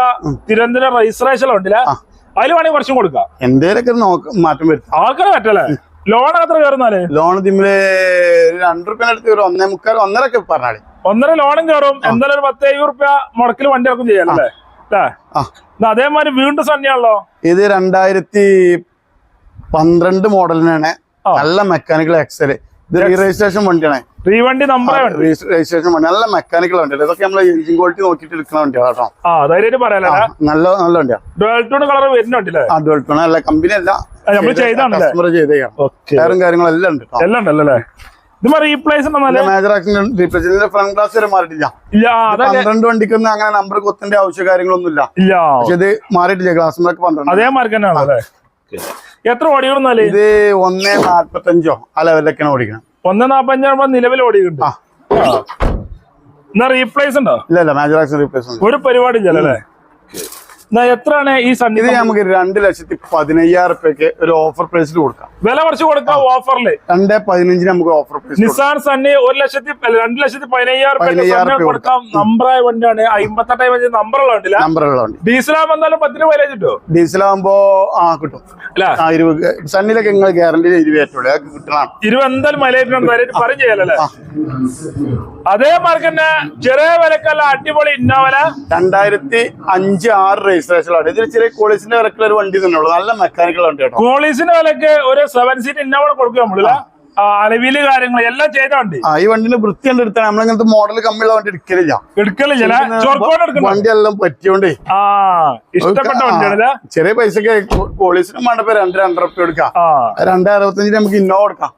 തിരുവനന്തപുരം രജിസ്ട്രേഷൻ ഉണ്ടല്ലേ? അതിൽ വേണമെങ്കിൽ കുറച്ചും കൊടുക്കാം. എന്തേലൊക്കെ മാറ്റം വരും ആൾക്കാരെ പറ്റല്ലേ? ലോൺ എത്ര കയറുന്നാൽ? ലോൺ തിമ്മിൽ രണ്ടു റുപ്യ അടുത്ത് കയറും. ഒന്നേ മുക്കാൽ ഒന്നര ഒക്കെ പറഞ്ഞാൽ ഒന്നര ലോണും കയറും. എന്തായാലും ഒരു പത്ത് എഴുപത് റുപ്യ മുടക്കിൽ വണ്ടി ഇറക്കും ചെയ്യാനല്ലേ അതേമാതിരി വീണ്ടും സണ്ണിയാണല്ലോ ഇത് രണ്ടായിരത്തി പന്ത്രണ്ട് മോഡലിനാണ്. നല്ല മെക്കാനിക്കൽ എക്സൽ ഇത് രജിസ്ട്രേഷൻ വണ്ടിയാണ്. വണ്ടി ഉണ്ട് രജിസ്ട്രേഷൻ വണ്ടി. നല്ല മെക്കാനിക്കൽ വണ്ടിയാണ്. ഇതൊക്കെ നമ്മൾ എഞ്ചിൻ ക്വാളിറ്റി നോക്കിയിട്ട് എടുക്കുന്ന വണ്ടിയാണ് കേട്ടോ ധൈര്യമായിട്ട് പറയാലേ നല്ല നല്ല വണ്ടിയാണ് ഡുവൽ കളർ വരുന്നുണ്ടല്ലേ അഡ്വൽട്ടാണ് അല്ല. കമ്പനി അല്ല? കസ്റ്റമർ ചെയ്തേക്കാം. ഓക്കെ ടയറും കാര്യങ്ങളും എല്ലാം ഉണ്ട് കേട്ടോ. എല്ലാം ഉണ്ടല്ലേ? ഇത് replace ഉണ്ടെന്നാൽ major accident replace front glass വരെ മാറിയിട്ടില്ല. ഇല്ല ആ, അതല്ലേ പന്ത്രണ്ട് വണ്ടിക്ക് അങ്ങനെ നമ്പർ കൊത്തിന്റെ ആവശ്യ കാര്യങ്ങളൊന്നും ഇല്ല. പക്ഷെ ഇത് മാറിയിട്ടില്ല. മേക്ക് പന്ത്രണ്ട്. അതേ മാർക്ക് തന്നെയാണ് എത്ര ഓടിയിരുന്നാൽ ഇത് ഒന്നേ നാല്പത്തഞ്ചോ ആ ലെവലിലൊക്കെയാണ് ഓടിക്കണം. ഒന്ന് നാപ്പഞ്ചാകുമ്പോ നിലവിൽ ഓടിയിട്ടുണ്ട്. എന്നാ റീപ്ലേസ് ഉണ്ടോ? ഇല്ല ഇല്ല മേജർ ആക്സിഡന്റ് റീപ്ലേസ് ഒരു പരിപാടി ഇല്ലല്ലേ എത്രയാണ് ഈ സണ്ണി ഇത് നമുക്ക് രണ്ട് ലക്ഷത്തി പതിനയ്യായിരം റുപ്യക്ക് ഒരു ഓഫർ പ്രൈസിൽ കൊടുക്കാം. വില കുറച്ച് കൊടുക്കാം ഓഫറിൽ രണ്ട് പതിനഞ്ചിന് നമുക്ക് ഓഫർ പ്രൈസ് നിസാൻ സണ്ണി ഒരു ലക്ഷത്തി രണ്ട് ലക്ഷത്തി പതിനയ്യായിരം കൊടുക്കാം. നമ്പറായ വണ്ടിയാണ്. അമ്പത്തെട്ടായി നമ്പറുള്ള വണ്ടില്ല നമ്പറുള്ള വണ്ടി. ഡീസലാകുമ്പോ എന്തായാലും പത്തിന് മൈലേജ് കിട്ടോ ഡീസലാകുമ്പോ ആ കിട്ടും. ഇരുപത് സണ്ണിലൊക്കെ നിങ്ങൾ ഗ്യാരണ്ടി ഇരുപത് ഏറ്റവും കിട്ടണം. ഇരുപത് എന്തായാലും മൈലേജ് പറഞ്ഞു ചെയ്യാലല്ലേ? അതേ മാർക്ക് തന്നെ ചെറിയ വിലക്കല്ല അടിപൊളി ഇന്നോവല രണ്ടായിരത്തി അഞ്ച് ആറ് രജിസ്ട്രേഷനാണ് ഇതിൽ ചെറിയ കോളേജിന്റെ വിലക്കുള്ള ഒരു വണ്ടി തന്നെ ഉള്ളൂ. നല്ല മെക്കാനിക്കൽ വണ്ടി കേട്ടോ. കോളേജിന്റെ വിലക്ക് ഒരു സെവൻ സീറ്റ് ഇന്നോവ കൊടുക്കുക നമ്മളില്ല അലവിൽ കാര്യങ്ങൾ എല്ലാം ചെയ്ത വണ്ടി. ആ ഈ വണ്ടിന് വൃത്തി കണ്ട് എടുത്താണ് നമ്മളിങ്ങനത്തെ മോഡൽ കമ്മിയുള്ള വണ്ടി എടുക്കലില്ല. എടുക്കലില്ല വണ്ടി എല്ലാം പറ്റിയോണ്ടേ. ആ ഇഷ്ടപ്പെട്ട വണ്ടിയാണ് ചെറിയ പൈസക്ക് പോലീസിനും വേണ്ടപ്പോ രണ്ട് രണ്ടര റുപ്യ എടുക്കാം രണ്ട് അറുപത്തഞ്ചിന് നമുക്ക് ഇന്നോവ കൊടുക്കാം.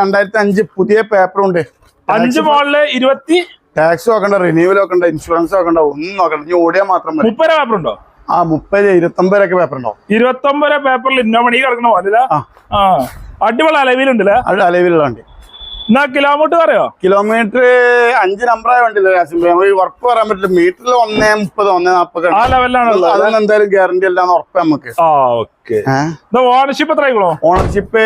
രണ്ടായിരത്തി അഞ്ച് പുതിയ പേപ്പർ ഉണ്ട്. അഞ്ച് മോഡൽ ഇരുപത്തി ടാക്സ് നോക്കണ്ട റിന്യൂവൽ നോക്കണ്ട ഇൻഷുറൻസ് നോക്കണ്ട ഒന്നും നോക്കണ്ട ഇനി ഓടിയാൽ മാത്രം മതി. മുപ്പത് പേപ്പർ ഉണ്ടോ? ആ മുപ്പത് ഇരുപത്തൊമ്പത് ഒക്കെ പേപ്പർ ഉണ്ടോ ഇരുപത്തി ഒമ്പത് പേപ്പറിൽ ഇന്നോവ ഈ കിടക്കണ? ആ. അടിപൊളി അലവിലുണ്ടല്ലേ? അത് അലവിലുള്ള വണ്ടി. എന്നാ കിലോമീറ്റർ അറിയോ? കിലോമീറ്റർ അഞ്ച് നമ്പർ കാസിംബ നമുക്ക് ഉറപ്പ് പറയാൻ പറ്റില്ല. മീറ്ററിൽ ഒന്നേ മുപ്പത് ഒന്നേ നാപ്പത് ആ ലെവലിലാണുള്ളത് അതൊന്നും എന്തായാലും ഗ്യാരണ്ടി അല്ലാന്ന് ഉറപ്പ് നമുക്ക്. ഓണർഷിപ്പ് എത്ര ഓണർഷിപ്പ്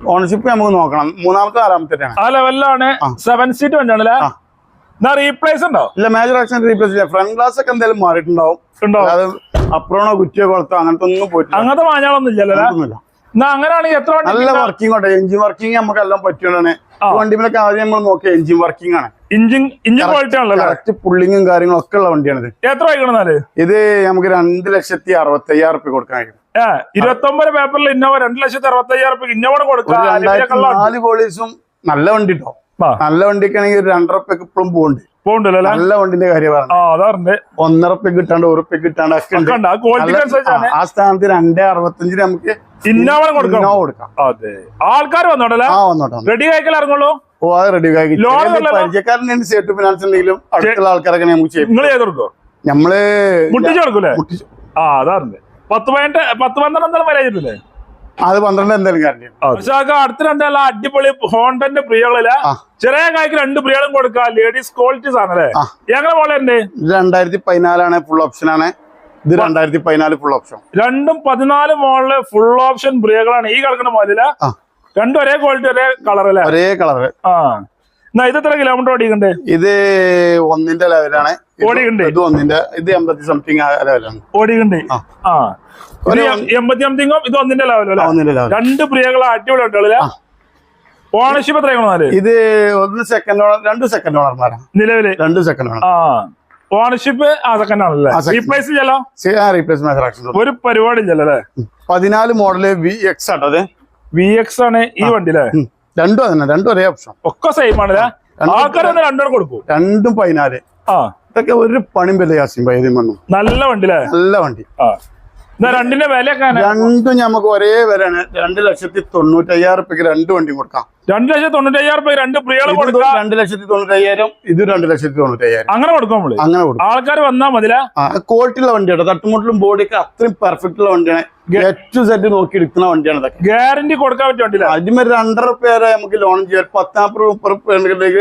ഓണർഷിപ്പ് നമുക്ക് നോക്കണം. മൂന്നാമത്തെ നാലാമത്തെ ആ ലെവലിലാണ് സെവൻ സീറ്റ് വണ്ടിയാണല്ലേ ആ. റീപ്ലേസ് ഉണ്ടോ? ഇല്ല മേജർ ആക്ഷൻ റീപ്ലേസ് ഇല്ല. ഫ്രണ്ട് ഗ്ലാസ് ഒക്കെ എന്തായാലും മാറിയിട്ടുണ്ടാവും. അപ്രോണോ കുറ്റിയോ കൊളത്തോ അങ്ങനത്തെ ഒന്നും പോയിട്ടില്ല. അങ്ങനത്തെ മാഞ്ഞാളൊന്നും ഇല്ലല്ലേ അങ്ങനെയാണെങ്കിൽ എത്ര നല്ല വർക്കിംഗ് ഉണ്ട് എഞ്ചിൻ വർക്കിംഗ് നമുക്ക് എല്ലാം പറ്റുകയാണ് ആ. വണ്ടിമേലൊക്കെ ആദ്യം നമ്മൾ നോക്കിയ എഞ്ചിൻ വർക്കിംഗ് ആണ്. ഇഞ്ചിൻ ഇഞ്ചിൻ ക്വാളിറ്റി ആണല്ലോ കറക്റ്റ് പുള്ളിങ്ങും കാര്യങ്ങളും ഒക്കെ ഉള്ള വണ്ടിയാണിത്. എത്ര ആയിക്കണെന്നാൽ ഇത് നമുക്ക് രണ്ട് ലക്ഷത്തി അറുപത്തി അയ്യായിരം റുപ്യ കൊടുക്കാൻ കഴിയും. ഏ ഇരുപത്തി ഒമ്പത് പേപ്പറിൽ ഇന്നോവ രണ്ട് ലക്ഷത്തി അറുപത്തി അയ്യായിരം റുപ്യ ഇന്നോവ കൊടുക്കാം നാല് പോളീസും നല്ല വണ്ടി കേട്ടോ നല്ല വണ്ടിക്കാണെങ്കിൽ രണ്ടര റുപ്യക്ക് ഇപ്പോഴും പോകുന്നുണ്ട് നല്ല വണ്ടിന്റെ കാര്യം പറഞ്ഞു. ആ അതാറുണ്ട് ഒന്നര റുപ്യ കിട്ടാണ്ട് റുപ്യ കിട്ടാണ്ട് ഒക്കെ ഉണ്ട്. ആ സ്ഥാനത്ത് രണ്ടേ അറുപത്തഞ്ചിന് നമുക്ക് ഇന്നോവ കൊടുക്കാം കൊടുക്കാം. അതെ. ആൾക്കാർ ആ വന്നോട്ടോ റെഡി ഇറങ്ങുള്ളൂ? ഓ അത് റെഡി? പരിചയക്കാരൻ ഫിനാൻസ് ഉണ്ടെങ്കിലും അടുത്തുള്ള ആൾക്കാരൊക്കെ നമുക്ക് ചെയ്യും നിങ്ങൾ ചെയ്ത് കൊടുക്കോ നമ്മൾ മുട്ടിച്ചു കൊടുക്കൂലേ? ആ അതാറുണ്ട് പത്ത് പതിനെട്ട് പത്ത് പന്ത്രണ്ട് എന്തായാലും ഇല്ലേ അത് പന്ത്രണ്ട് എന്തായാലും ഗ്യാരണ്ടി അടുത്ത രണ്ടല്ല അടിപൊളി ഹോണ്ടന്റെ പ്രിയകളില്ല ചെറിയ കായ്ക്ക് രണ്ട് പ്രിയകളും കൊടുക്കാം. ലേഡീസ് ക്വാളിറ്റീസ് ആണല്ലേ അല്ലേ ഞങ്ങളെ പോലെ തന്നെ രണ്ടായിരത്തി പതിനാലാണ് ഫുൾ ഓപ്ഷൻ ആണ്. ഇത് രണ്ടായിരത്തി പതിനാല് ഫുൾ ഓപ്ഷൻ രണ്ടും പതിനാല് മോഡൽ ഫുൾ ഓപ്ഷൻ പ്രിയകളാണ്. ഈ കിടക്കുന്ന മോലില ആ. രണ്ടും ഒരേ ക്വാളിറ്റി ഒരേ കളർ അല്ലേ? ഒരേ കളറ് ആ. ഇത് എത്ര കിലോമീറ്റർ ഓടിക്കണ്ടേ ഇത് ഒന്നിന്റെ ലെവലാണ് ഓടിക്കണ്ടേ ഇത് ഒന്നിന്റെ ഇത് എൺപത്തി സംതിങ് ലെവലാണ് ഓടിക്കണ്ടേ ആ. ഒരു എൺപത്തി സംതിങ്ങും ഇത് ഒന്നിന്റെ ലെവലല്ലേ ഒന്നിന്റെ ലെവൽ രണ്ട് പ്രിയകളെ അടിപൊളി ഉണ്ടല്ലേ ഓണർഷിപ്പ് എത്രയാണ് ഇത് ഒന്ന് സെക്കൻഡ് ഓണർ രണ്ട് സെക്കൻഡ് ഓണർമാരാണ് നിലവിൽ? രണ്ട് സെക്കൻഡ് ഓണർ ആ. ഓണർഷിപ്പ് ആ സെക്കൻഡ് ആണല്ലേ. റീപ്ലേസ് ചെയ്യലോ? റീപ്ലേസ്മെന്റ് ഒരു പരിപാടി ഇല്ലല്ലേ പതിനാല് മോഡൽ വി എക്സ് ആട്ടോ അതെ. വി എക്സ് ആണ് ഈ വണ്ടി അല്ലേ. രണ്ടും അതന്നെ രണ്ടും ഒരേ ഓപ്ഷൻ ഒക്കെ സെയിം ആണ് രണ്ടും കൊടുക്കും. രണ്ടും പതിനാല്. ആ. ഇതൊക്കെ ഒരു പണിയും വില യാസിം പൈതി മണ്ണും. നല്ല വണ്ടി അല്ലേ നല്ല വണ്ടി. ആ. രണ്ടിന്റെ വില രണ്ടും നമുക്ക് ഒരേ വിലയാണ്. രണ്ട് ലക്ഷത്തി തൊണ്ണൂറ്റി അയ്യായിരം റുപ്യക്ക് രണ്ട് വണ്ടി കൊടുക്കാം. രണ്ട് ലക്ഷത്തി തൊണ്ണൂറ്റി അയ്യായിരം രൂപ രണ്ട് പ്രിയകൾ കൊടുക്കാം. രണ്ട് ലക്ഷത്തി തൊണ്ണൂറ്റയ്യായിരം ഇത് രണ്ട് ലക്ഷത്തി തൊണ്ണൂറ്റി അയ്യായിരം അങ്ങനെ കൊടുക്കാം നമ്മൾ? അങ്ങനെ കൊടുക്കും. ആൾക്കാർ വന്നാ മതില? ക്വാളിറ്റിയുള്ള ക്വാളിറ്റി ഉള്ള വണ്ടിയാണ് തട്ടുമുട്ടിലും ബോഡിയൊക്കെ അത്രയും പെർഫെക്റ്റ് ഉള്ള വണ്ടിയാണ്. സെറ്റ് നോക്കി എടുക്കുന്ന വണ്ടിയാണ് ഇതൊക്കെ. ഗ്യാരണ്ടി കൊടുക്കാൻ പറ്റിയ വണ്ടിയില്ല അതിന് രണ്ടര പേരെ നമുക്ക് ലോൺ ചെയ്യാം. പത്താം മുപ്പത് റുപ്യ ഉണ്ടെങ്കിൽ.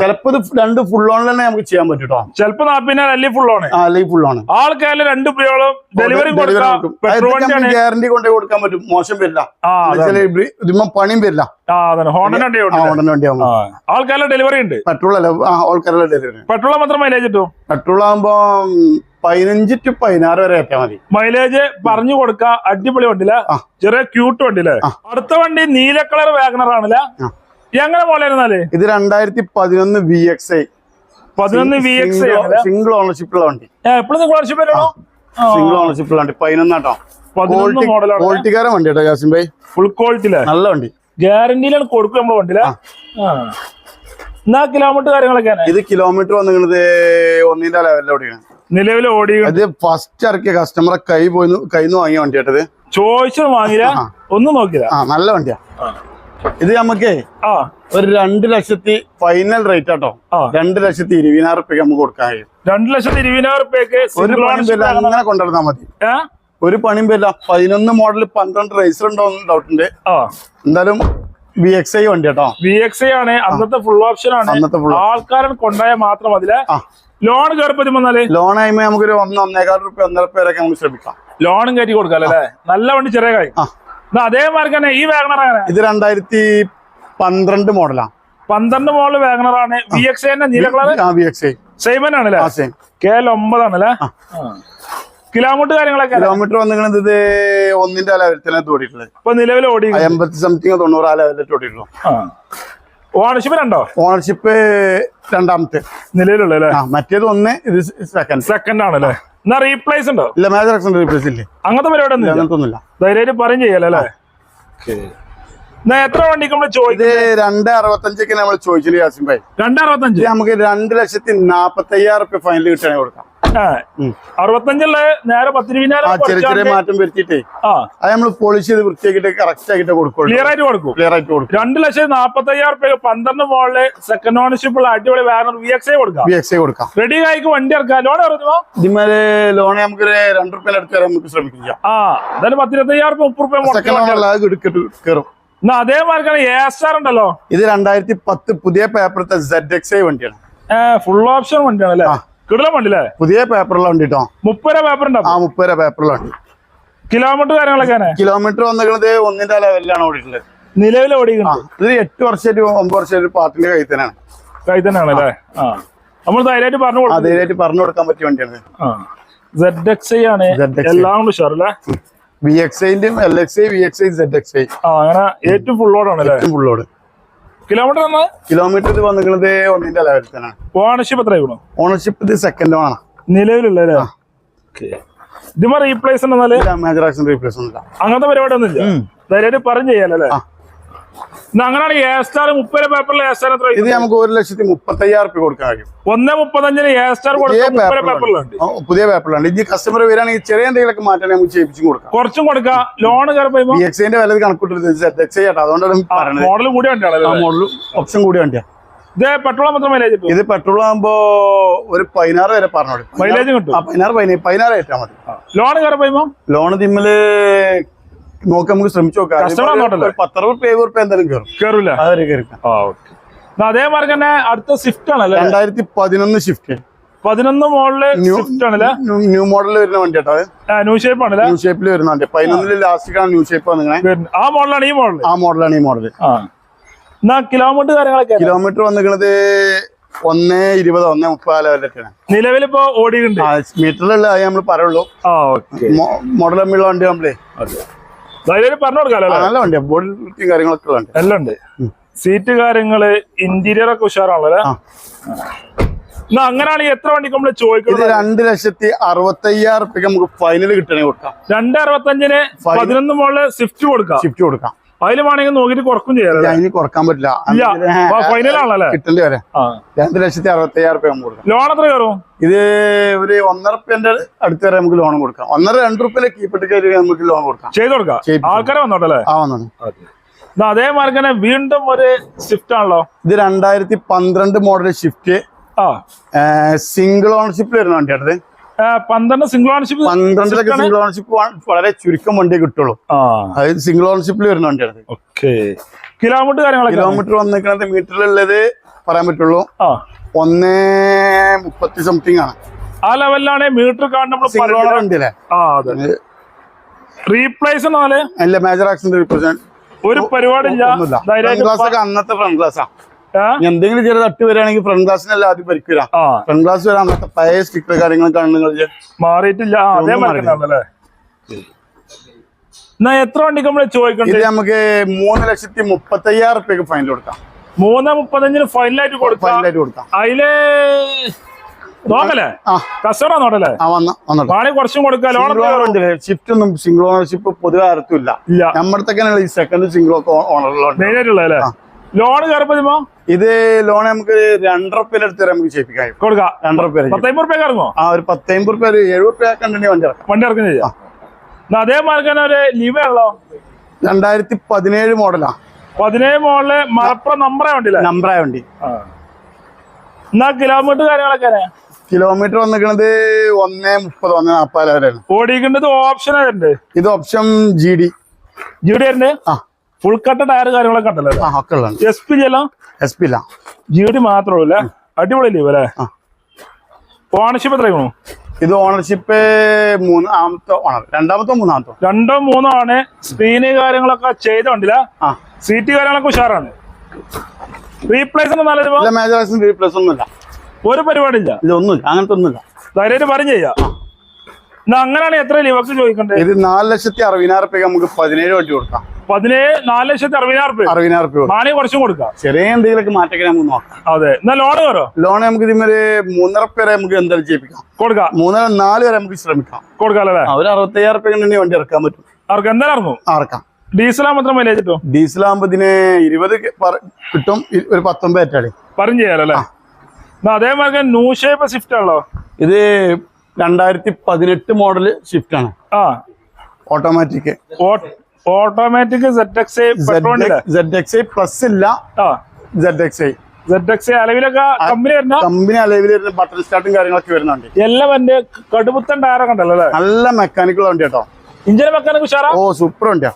ചിലപ്പോ ഇത് രണ്ട് ഫുൾ ഓൺ തന്നെ നമുക്ക് ചെയ്യാൻ പറ്റും കേട്ടോ ചിലപ്പോ നാപ്പിനാൽ അല്ലെങ്കിൽ ഫുൾ ഓൺ അല്ലെങ്കിൽ ഫുൾ ഓൺ ആൾക്കാരെ രണ്ട് ഉപയോഗം ഡെലിവറി ഗ്യാരണ്ടി കൊണ്ടേ കൊടുക്കാൻ പറ്റും. മോശം വരില്ല. ഇതിമ്മ പണിയും വരില്ല. ആൾക്കാരുടെ ഡെലിവറി ഉണ്ട്. പെട്രോൾ അല്ല ആൾക്കാരുടെ ഡെലിവറി പെട്രോൾ മാത്രം മൈലേജ് കിട്ടും പെട്രോൾ ആകുമ്പോ പതിനഞ്ച് ടു പതിനാറ് വരെ ഏറ്റാ മതി. മൈലേജ് പറഞ്ഞു കൊടുക്ക അടിപൊളി വണ്ടിയില്ല ചെറിയ ക്യൂട്ട് വണ്ടിയില്ലേ അടുത്ത വണ്ടി നീല കളർ വാഗണർ ആണല്ലേ. എങ്ങനെ പോലെ ഇത് രണ്ടായിരത്തി പതിനൊന്ന് വി എക്സ് ഐ പതിനൊന്ന് വി എക്സ് സിംഗിൾ ഓണർഷിപ്പ് ഉള്ള വണ്ടി. സിംഗിൾ ഓണർഷിപ്പ് ഉള്ള വണ്ടി പതിനൊന്നാട്ടോ ക്വാളിറ്റിക്കാരൻ വണ്ടി കേട്ടോ ജാസിം ഭായി. ഫുൾ ക്വാളിറ്റിയിലെ നല്ല വണ്ടി. ഗ്യാരണ്ടിയിലാണ് കൊടുക്കും നമ്മുടെ വണ്ടിയിലെ? എന്നാ കിലോമീറ്റർ കാര്യങ്ങളൊക്കെ ഇത് കിലോമീറ്റർ വന്നിങ്ങനത് ഒന്നിന്റെ ലെവലിൽ ഓടിയാണ് നിലവിൽ ഓടി ഇത് ഫസ്റ്റ് ഇറക്കിയ കസ്റ്റമറെ കൈ പോയി കൈന്ന് വാങ്ങിയ വണ്ടി കേട്ടത് ചോദിച്ചത് വാങ്ങില്ല ആ. ഒന്നും നോക്കില്ല ആ നല്ല വണ്ടിയാ. ഇത് നമുക്ക് ആ. ഒരു രണ്ട് ലക്ഷത്തി ഫൈനൽ റേറ്റ് ആട്ടോ. രണ്ട് ലക്ഷത്തി ഇരുപതിനായിരം റുപ്യക്ക് നമുക്ക് കൊടുക്കാൻ കഴിയും. രണ്ടു ലക്ഷത്തി ഇരുപതിനായിരം റുപ്യക്ക് ഒരു പണിയും പേരില്ല അങ്ങനെ കൊണ്ടുവരുന്നാൽ മതി. ഒരു പണിയും പേരില്ല പതിനൊന്ന് മോഡൽ പന്ത്രണ്ട് റേസർ ഉണ്ടോ എന്ന് ഡൗട്ട് ഉണ്ട്. എന്തായാലും വി എക്സ് ഐ വണ്ടി കേട്ടോ. വി എക്സ് ഐ ആണ്. അന്നത്തെ ഫുൾ ഓപ്ഷൻ ആണ്. അന്നത്തെ ഫുൾ ആൾക്കാരൻ കൊണ്ടായാൽ മാത്രം അതിലെ ലോൺ കയറിപ്പറ്റി വന്നാൽ? ലോൺ ആയുമ്പോ നമുക്കൊരു ഒന്ന് ഒന്നേകാൽ റുപ്യ ഒന്നര പേരൊക്കെ നമുക്ക് ശ്രമിക്കാം. ലോണും കയറ്റി കൊടുക്കാം അല്ലേ? നല്ല വണ്ടി ചെറിയ എന്നാ അതേമാതിരി തന്നെ ഈ വാഗണർ അങ്ങനെ. ഇത് രണ്ടായിരത്തി പന്ത്രണ്ട് മോഡലാ. പന്ത്രണ്ട് മോഡൽ വാഗണർ ആണ്. വി എക്സ് ഐന്റെ നീല കളർ ആ വി എക്സ് ഐ സെയിമൻ ആണല്ലേ ആ സെയിം കെ എൽ ഒമ്പതാണല്ലേ കിലോമീറ്റർ കാര്യങ്ങളൊക്കെ കിലോമീറ്റർ വന്നിരിക്കുന്നത് ഇത് ഒന്നിന്റെ തന്നെ ഓടിയിട്ടുള്ളത് ഇപ്പൊ നിലവിൽ ഓടി എൺപത്തി സംതിങ് തൊണ്ണൂറ് ആ ഓടിയിട്ടുള്ളൂ ഓണർഷിപ്പ് രണ്ടോ ഓണർഷിപ്പ് രണ്ടാമത്തെ. നിലവിലുള്ള മറ്റേത് ഒന്ന് ഇത് സെക്കൻഡ് സെക്കൻഡ് ആണല്ലേ എന്നാ റീപ്ലേസ് ഉണ്ടോ? ഇല്ല മേജർ റീപ്ലേസ് ഇല്ലേ? അങ്ങനത്തെ പരിപാടി അങ്ങനത്തെ ഒന്നുമില്ല ധൈര്യമായിട്ട് പറയും അല്ലേ? എന്നാ എത്ര വണ്ടി നമ്മൾ രണ്ട് അറുപത്തഞ്ചൊക്കെ നമ്മൾ ചോദിച്ചില്ല യാസിം ഭായി? രണ്ട് അറുപത്തഞ്ച്. നമുക്ക് രണ്ട് ലക്ഷത്തി നാപ്പത്തി അയ്യായിരം റുപ്യ ഫൈനൽ കിട്ടണേ കൊടുക്കാം. നേരെ പത്തിരുപതിനായിരം ചെറിയ മാറ്റം വരുത്തിയിട്ടേ. ആ. അത് നമ്മൾ പോളിഷ് ചെയ്ത് വൃത്തിയാക്കിട്ട് കറക്റ്റ് ആക്കിയിട്ട് കൊടുക്കും ക്ലിയർ ആയിട്ട് കൊടുക്കും. ക്ലിയർ ആയിട്ട് കൊടുക്കും. രണ്ട് ലക്ഷത്തി നാപ്പത്തി അയ്യായിരം റുപ്യ പന്ത്രണ്ട് മോളിൽ സെക്കൻഡ് ഓണർഷിപ്പ് ഉള്ള അടിപൊളി വാഗണർ വി എക്സ് കൊടുക്കാം. വി എക്സ് കൊടുക്കാം. റെഡി ആയിക്ക് വണ്ടി ഇറക്കാം ലോൺ ഇറങ്ങുമോ ഇതിന്മേലെ ലോൺ നമുക്ക് രണ്ട് റുപ്യ തരാൻ നമുക്ക് ശ്രമിക്കാം. ആ എന്തായാലും പത്തിരുപത്തയ്യായിരം റുപ്യ മുപ്പത് റുപ്യ സെക്കൻഡ് കയറും. എന്നാ അതേമാതിരി എ സ്റ്റാർ ഉണ്ടല്ലോ. ഇത് രണ്ടായിരത്തി പത്ത് പുതിയ പേപ്പറത്തെ സെഡ് എക്സ് ഐ വണ്ടിയാണ്. ഫുൾ ഓപ്ഷൻ വണ്ടിയാണ് അല്ലേ ആ. കിടല വണ്ടി അല്ലേ പുതിയ പേപ്പറുള്ള വണ്ടി കേട്ടോ മുപ്പത് പേപ്പർ പേപ്പർ ആ മുപ്പര മുപ്പത് രൂപ വണ്ടി. കിലോമീറ്റർ കാര്യങ്ങളൊക്കെ കിലോമീറ്റർ വന്നിരിക്കുന്നത് ഒന്നിന്റെ ലെവലിലാണ് ഓടിയിട്ടുള്ളത് നിലവിൽ ഓടിക്കുന്നത് ഇത് എട്ട് വർഷമായിട്ട് ഒമ്പത് വർഷമായിട്ട് പാർട്ടിന്റെ കയ്യിൽ തന്നെയാണ്. അല്ലേ? ആ. നമ്മൾ ധൈര്യമായിട്ട് പറഞ്ഞു കൊടുക്കും. ധൈര്യമായിട്ട് പറഞ്ഞു കൊടുക്കാൻ പറ്റിയ വണ്ടിയാണ്. സെഡ് എക്സ് ഐ ആണ് എല്ലാം കൊണ്ട് ഉഷാർ അല്ലേ V X ഐന്റെയും L X I V X I Z X I ആ അങ്ങനെ ഏറ്റവും ഫുൾ ലോഡ് ഫുള്ളോട് ഫുൾ എന്നാ കിലോമീറ്റർ ഇത് വന്നിരിക്കുന്നത് ഒന്നിന്റെ അലവരത്തിനാണ് ഓണർഷിപ്പ് എത്ര ആയിരുന്നു ഓണർഷിപ്പ് ഇത് സെക്കൻഡ് ആണ്. നിലവിലുള്ള ഇതുമ്പോ റീപ്ലേസ് ഒന്നുമില്ല. അങ്ങനത്തെ പരിപാടി ഒന്നും ഇല്ല ധൈര്യമായിട്ട് പറഞ്ഞു ചെയ്യാലോ എന്നാ എ സ്റ്റാർ മുപ്പത് പേപ്പറിൽ എ സ്റ്റാർ എത്ര ഇത് നമുക്ക് ഒരു ലക്ഷത്തി മുപ്പത്തയ്യായിരം രൂപ കൊടുക്കാൻ കഴിയും. ഒന്ന് മുപ്പത്തഞ്ചിന് എ സ്റ്റാർ പുതിയ പേപ്പറിലുണ്ട് പുതിയ ഇനി കസ്റ്റമർ വരികയാണെങ്കിൽ ചെറിയ എന്തെങ്കിലുമൊക്കെ മാറ്റാൻ നമുക്ക് ചെയ്യിപ്പിച്ചും കൊടുക്കാം. കുറച്ചും കൊടുക്കാം. ലോൺ കയറി പോയപ്പോ ബി വില ഐ അതുകൊണ്ടാണ് പറയുന്നത് മോഡൽ കൂടി വണ്ടിയാണല്ലോ മോഡൽ ഓപ്ഷൻ കൂടി വണ്ടിയാ ഇത്? പെട്രോൾ മാത്രം മൈലേജ് ഇത് പെട്രോൾ ആകുമ്പോ ഒരു പതിനാറ് വരെ പറഞ്ഞോളൂ. മൈലേജ് കിട്ടും? പതിനാറ് പതിനാറ് ഏറ്റാ മതി. ലോൺ കയറി പോയപ്പോ ലോൺ തിമ്മൽ നോക്കാം നമുക്ക് ശ്രമിച്ചു? നോക്കാം. പത്തറുപത് എഴുപത് എന്തായാലും കയറും കേറൂല? അതൊരു ഓക്കെ അതേമാതിരി തന്നെ അടുത്ത സ്വിഫ്റ്റ് ആണല്ലേ? രണ്ടായിരത്തി പതിനൊന്ന് സ്വിഫ്റ്റ് പതിനൊന്ന് മോഡൽ സ്വിഫ്റ്റ് ആണല്ലേ? ന്യൂ മോഡൽ വരുന്ന വണ്ടി കേട്ടോ അത് ന്യൂ ഷേപ്പ് ആണല്ലേ? ന്യൂ ഷേപ്പിൽ വരുന്ന വണ്ടി. പതിനൊന്നിൽ ലാസ്റ്റിക്കാണ് ന്യൂ ഷേപ്പ് വന്നിങ്ങനെ ആ മോഡലാണ് ഈ മോഡൽ ആ മോഡലാണ് ഈ മോഡൽ എന്നാ കിലോമീറ്റർ കാര്യങ്ങളൊക്കെ? കിലോമീറ്റർ വന്നിരിക്കുന്നത് ഒന്ന് ഇരുപത് ഒന്ന് മുപ്പത് നിലവിലിപ്പോ ഓടിയിട്ടുണ്ട്? മീറ്ററിലുള്ള നമ്മൾ പറയുള്ളൂ. മോഡൽ തമ്മിലുള്ള വണ്ടി നമ്മളേ അതെ. പറഞ്ഞു കൊടുക്കാലോ നല്ല ബോഡി കാര്യങ്ങളൊക്കെ ഉള്ള വണ്ടി എല്ലാം ഉണ്ട്. സീറ്റ് കാര്യങ്ങൾ ഇന്റീരിയർ ഒക്കെ ഉഷാറാണല്ലോ. എന്നാ അങ്ങനെയാണെങ്കിൽ എത്ര വണ്ടി നമ്മൾ ചോദിക്കുന്നത് രണ്ട് ലക്ഷത്തി അറുപത്തി അയ്യായിരം നമുക്ക് ഫൈനൽ കിട്ടണേ കൊടുക്കാം. രണ്ട് അറുപത്തഞ്ചിന്. പതിനൊന്ന് മോളിൽ സ്വിഫ്റ്റ് കൊടുക്കാം. സ്വിഫ്റ്റ് കൊടുക്കാം. അതിൽ വേണമെങ്കിൽ നോക്കിട്ട് കുറക്കും ചെയ്യാം അതിന് കുറയ്ക്കാൻ പറ്റില്ല. ഫൈനൽ ആണല്ലേ? കിട്ടേണ്ടി വരെ. രണ്ട് ലക്ഷത്തി അറുപത്തി അയ്യായിരം റുപ്യ കൊടുക്കാം. ലോൺ എത്ര കയറും? ഇത് ഒരു ഒന്നര റുപ്യന്റെ അടുത്ത് വരെ നമുക്ക് ലോൺ കൊടുക്കാം. ഒന്നര രണ്ട് റുപ്യയിലെ കീപ്പിട്ട് കയറി നമുക്ക് ലോൺ കൊടുക്കാം. ചെയ്ത് കൊടുക്കാം. ആൾക്കാരെ വന്നോട്ടല്ലേ ആ വന്നു അതേമാർക്ക് അതേമാതിരി തന്നെ വീണ്ടും ഒരു സ്വിഫ്റ്റ് ആണല്ലോ? ഇത് രണ്ടായിരത്തി പന്ത്രണ്ട് മോഡൽ ഷിഫ്റ്റ് ആ. സിംഗിൾ ഓണർഷിപ്പിൽ വരുന്ന വണ്ടിയാണ് പന്ത്രണ്ട് സിംഗിൾ ഓണർഷിപ്പ് പന്ത്രണ്ടിലൊക്കെ സിംഗിൾ ഓണർഷിപ്പ് വളരെ ചുരുക്കം വണ്ടിയെ കിട്ടുള്ളൂ. അതായത് സിംഗിൾ ഓണർഷിപ്പിൽ വരുന്ന വണ്ടിയാണ് ഓക്കെ. കിലോമീറ്റർ കാര്യങ്ങളൊക്കെ? കിലോമീറ്റർ വന്നിരിക്കുന്നത് മീറ്ററിലുള്ളത് പറയാൻ പറ്റുള്ളൂ. ഒന്ന് മുപ്പത്തി സംതിങ് ആണ്. ആ ലെവലിലാണ് മീറ്റർ സിംഗിൾ ഓണർ അതെ. റീപ്ലേസ് മേജർ ആക്സിഡന്റ് റിപ്രസെന്റ് ഒരു പരിപാടി ഇല്ല അന്നത്തെ ഫ്രണ്ട് ക്ലാസ് ആ? ഇനി എന്തെങ്കിലും ചെറിയ തട്ട് വരികയാണെങ്കിൽ ഫ്രണ്ട് ഗ്ലാസിനല്ല ആദ്യം പരിക്കില്ല ആ. ഫ്രണ്ട് ഗ്ലാസ് വരാൻ പഴയ സ്റ്റിക്കർ കാര്യങ്ങളൊക്കെ നിങ്ങൾ മാറിയിട്ടില്ല. അതേ എത്ര വണ്ടിക്ക് നമ്മൾ ചോദിക്കണ്ടേ? നമുക്ക് മൂന്ന് ലക്ഷത്തി മുപ്പത്തി അയ്യായിരം റുപ്യക്ക് ഫൈനൽ കൊടുക്കാം. മൂന്ന് മുപ്പത്തഞ്ചിന് ഫൈനലായിട്ട് കൊടുക്കാം. ഫൈനലായിട്ട് കൊടുക്കാം. അതിൽ നോക്കല്ലേ? കസ്റ്റമർ നോട്ടല്ലേ വാണി കുറച്ചും കൊടുക്കാം ഷിഫ്റ്റ് ഒന്നും സിംഗിൾ ഓണർഷിപ്പ് പൊതുവെ ആർക്കും ഇല്ല. നമ്മുടെ സെക്കൻഡ് സിംഗിൾ ഓണർ അല്ലേ ലോൺ കയറിപ്പോ ഇത് ലോൺ നമുക്ക് രണ്ടര റുപ്യയുടെ അടുത്ത് വരെ നമുക്ക് ചെയ്യിപ്പിക്കാം. കൊടുക്കാം. രണ്ടര റുപ്യ പത്തമ്പത് റുപ്യ ഇറങ്ങോ ആ ഒരു പത്തമ്പത് റുപ്യ ഒരു എഴുപത് റുപ്യ കണ്ടിട്ട് വണ്ടി ഇറക്കാം. വണ്ടി ഇറക്കുന്ന ചെയ്യാം. അതേമാതിരി തന്നെ ഒരു ലിവ ആണല്ലോ രണ്ടായിരത്തി പതിനേഴ് മോഡലാ. പതിനേഴ് മോഡൽ മലപ്പുറം നമ്പറേ വണ്ടി നമ്പറായ വണ്ടി. എന്നാ കിലോമീറ്റർ കാര്യങ്ങളൊക്കെ കിലോമീറ്റർ വന്നിരിക്കുന്നത് ഒന്നേ മുപ്പത് ഒന്നേ നാൽപ്പത് വരെയാണ്. ഓടിക്കേണ്ടത് ഓപ്ഷൻ ഇത് option G D G D ആ. ഫുൾ കട്ട ടയർ കാര്യങ്ങളൊക്കെ ഉണ്ടല്ലോ ഒക്കെ എസ് പി എല്ലാം? എസ് പി എല്ലാം ജി ഡി മാത്രമേ ഉള്ളൂ അടിപൊളി ലീവ് അല്ലേ. ഓണർഷിപ്പ് എത്രയാണോ ഇത് ഓണർഷിപ്പ് മൂന്നാമത്തെ ഓണർ രണ്ടാമത്തെ മൂന്നാമത്തെ? രണ്ടോ മൂന്നോ ആണ്. സ്ക്രീന് കാര്യങ്ങളൊക്കെ ചെയ്ത വണ്ടില്ല ആ. സീറ്റ് കാര്യങ്ങളൊക്കെ ഉഷാറാണ്. റീപ്ലേസ് റീപ്ലേസ് ഒന്നുമില്ല. ഒരു പരിപാടി ഇല്ല ഇതൊന്നുമില്ല അങ്ങനത്തെ ഒന്നുമില്ല. ധൈര്യമായിട്ട് പറഞ്ഞു ചെയ്യാം. എന്നാ അങ്ങനെയാണ് എത്ര ലീവൊക്കെ ചോദിക്കണ്ടേ? ഇത് നാല് ലക്ഷത്തി അറുപതിനായിരം നമുക്ക് പതിനേഴ് വണ്ടി കൊടുക്കാം. പതിനേഴ് നാല് ലക്ഷത്തി അറുപതിനായിരം രൂപ അറുപതിനായിരം രൂപ മാണി കുറച്ചും കൊടുക്കാം. ചെറിയ എന്തെങ്കിലുമൊക്കെ മാറ്റൊക്കെ നമുക്ക് നോക്കാം. അതെ. എന്നാ ലോൺ കയറോ? ലോൺ നമുക്ക് ഇതിന്മേൽ മൂന്നര പേരെ വരെ നമുക്ക് എന്തായാലും ചെയ്യിപ്പിക്കാം. കൊടുക്കാം. മൂന്നര നാല് വരെ നമുക്ക് ശ്രമിക്കാം. കൊടുക്കാം അല്ലേ ഒരു അറുപത്തയ്യായിരം റുപ്യ ഉണ്ടെങ്കിൽ വണ്ടി ഇറക്കാൻ പറ്റും. അവർക്ക് എന്തായാലും ഇറങ്ങും. ഇറക്കാം. ഡീസലാകുമ്പോൾ മൈലേജ് കിട്ടും? ഡീസൽ ആകുമ്പോൾ ഇതിന് ഇരുപത് കിട്ടും. ഒരു പത്തൊമ്പത് ഏറ്റാളി പറഞ്ഞു ചെയ്യാലോ അല്ലേ അതേമാതിരി ന്യൂ ഷേപ്പ് സ്വിഫ്റ്റ് ആണല്ലോ? ഇത് രണ്ടായിരത്തി പതിനെട്ട് മോഡൽ സ്വിഫ്റ്റ് ആണ്. ആ. ഓട്ടോമാറ്റിക് ഓട്ടോമാറ്റിക് പ്ലസ് ഇല്ല. അലവിലൊക്കെ കമ്പനി വരുന്ന? കമ്പനി അലവിൽ വരുന്ന ബട്ടൺ സ്റ്റാർട്ടും കാര്യങ്ങളൊക്കെ വരുന്നുണ്ട്. എല്ലാം എന്റെ കടുപ്പത്തൻ ടയറൊക്കെ ഉണ്ടല്ലോ അല്ലേ? നല്ല മെക്കാനിക്കൽ വണ്ടി കേട്ടോ ഇഞ്ചിന് വെക്കാനൊക്കെ ഉഷാറാ? ഓ സൂപ്പർ വണ്ടിയാ.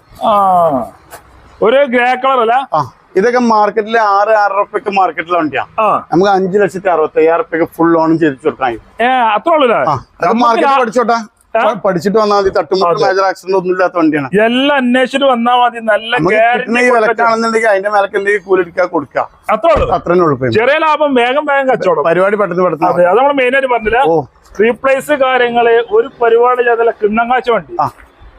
ഒരു ഗ്രേ കളർ അല്ല? ഇതൊക്കെ മാർക്കറ്റിലെ ആറ് ആറ് റുപ്യക്ക് മാർക്കറ്റിലെ വണ്ടിയാ. നമുക്ക് അഞ്ചു ലക്ഷത്തി അറുപത്തി അയ്യായിരം റുപ്യക്ക് ഫുൾ ലോണും ചെയ്തു കൊടുക്കാൻ അത്ര മാർക്കറ്റ് പഠിച്ചോട്ടെ. പഠിച്ചിട്ട് വന്നാൽ മതി. തട്ടുമുട്ട് മേജർ ആക്സിഡന്റ് ഒന്നും ഇല്ലാത്ത വണ്ടിയാണ്. എല്ലാം അന്വേഷിച്ചിട്ട് വന്നാ മതി. നല്ല വിലക്കാണെന്നുണ്ടെങ്കിൽ അതിന്റെ മേലക്ക് എന്തെങ്കിലും കൂലിടിക്കാ കൊടുക്കുക അത്ര ഉള്ളൂ. അത്രേ ഉള്ളൂ. ചെറിയ ലാഭം വേഗം വേഗം കച്ചവടം. പരിപാടി പെട്ടെന്ന് പെട്ടെന്ന് അതെ അത് നമ്മൾ മെയിൻ ആയിട്ട് പറഞ്ഞില്ല? റീപ്ലേസ് കാര്യങ്ങൾ ഒരു പരിപാടി ചെയ്തല്ല കിണ്ണങ്കാച്ച വണ്ടി.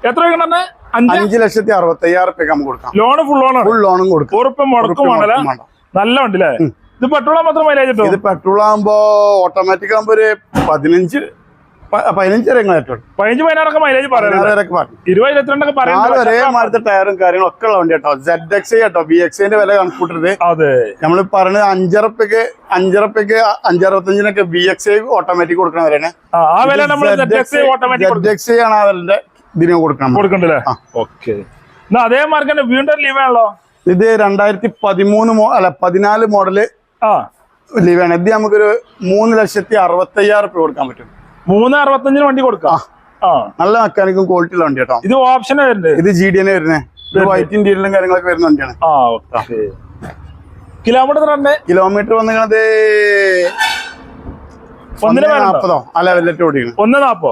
എത്ര കിണ്ണ അഞ്ച്? ലക്ഷത്തി അറുപത്തി അയ്യായിരം റുപ്യക്ക് നമുക്ക് കൊടുക്കാം. ലോൺ ഫുൾ ലോണാണ്. ഫുൾ ലോണും കൊടുക്കും. ഉറപ്പ് മുടക്കും വേണല്ലേ? നല്ല വണ്ടി അല്ലേ ഇത് പെട്രോൾ മാത്രം മൈലേജ് ഇത് പെട്രോൾ ആകുമ്പോ ഓട്ടോമാറ്റിക് ആകുമ്പോ ഒരു പതിനഞ്ച് പതിനഞ്ച് വരെ പതിനഞ്ച് പതിനാറൊക്കെ മൈലേജ് പറയുന്നത് ഇരുപത് ഇരുപത്തിരണ്ടൊക്കെ ഒരേ മാറ്റത്തെ ടയറും കാര്യങ്ങളും ഒക്കെ ഉള്ള വണ്ടി കേട്ടോ സെഡ് എക്സ് കേട്ടോ ബി എക്സിന്റെ വില കണക്കൂട്ടരുത് അതെ നമ്മൾ പറഞ്ഞത് അഞ്ചറപ്പയ്ക്ക് അഞ്ചറപ്പയ്ക്ക് അഞ്ചറുപത്തഞ്ചിനൊക്കെ ബി എക്സ് ഓട്ടോമാറ്റിക് കൊടുക്കണ സെഡ് എക്സ് ആണ് ആ വിലന്റെ ഇതിന് കൊടുക്കണം കൊടുക്കണ്ടല്ലേ. ഓക്കെ. അതേ മാർക്ക് തന്നെ വീണ്ടും ലീവ് ആണല്ലോ? ഇത് രണ്ടായിരത്തി പതിമൂന്ന് അല്ല പതിനാല് മോഡൽ ആ. ലീവാണ് ഇത് നമുക്കൊരു മൂന്ന് ലക്ഷത്തി അറുപത്തി അയ്യായിരം കൊടുക്കാൻ പറ്റും. മൂന്ന് അറുപത്തഞ്ചിന് വണ്ടി കൊടുക്കാം. നല്ല മെക്കാനിക്കും ക്വാളിറ്റി ഉള്ള വണ്ടി കേട്ടോ ഇത് ഓപ്ഷൻ വരുന്നത് ഇത് ജി ഡി എന്നെ വരുന്നത്. വൈറ്റ് ഇന്റീരിയലും കാര്യങ്ങളൊക്കെ വരുന്ന വണ്ടിയാണ്. കിലോമീറ്റർ കിലോമീറ്റർ ഉണ്ടോ? നാൽപ്പതോ ആ ലെവലിലേക്ക് ഓടിക്കണം ഒന്ന് നാപ്പോ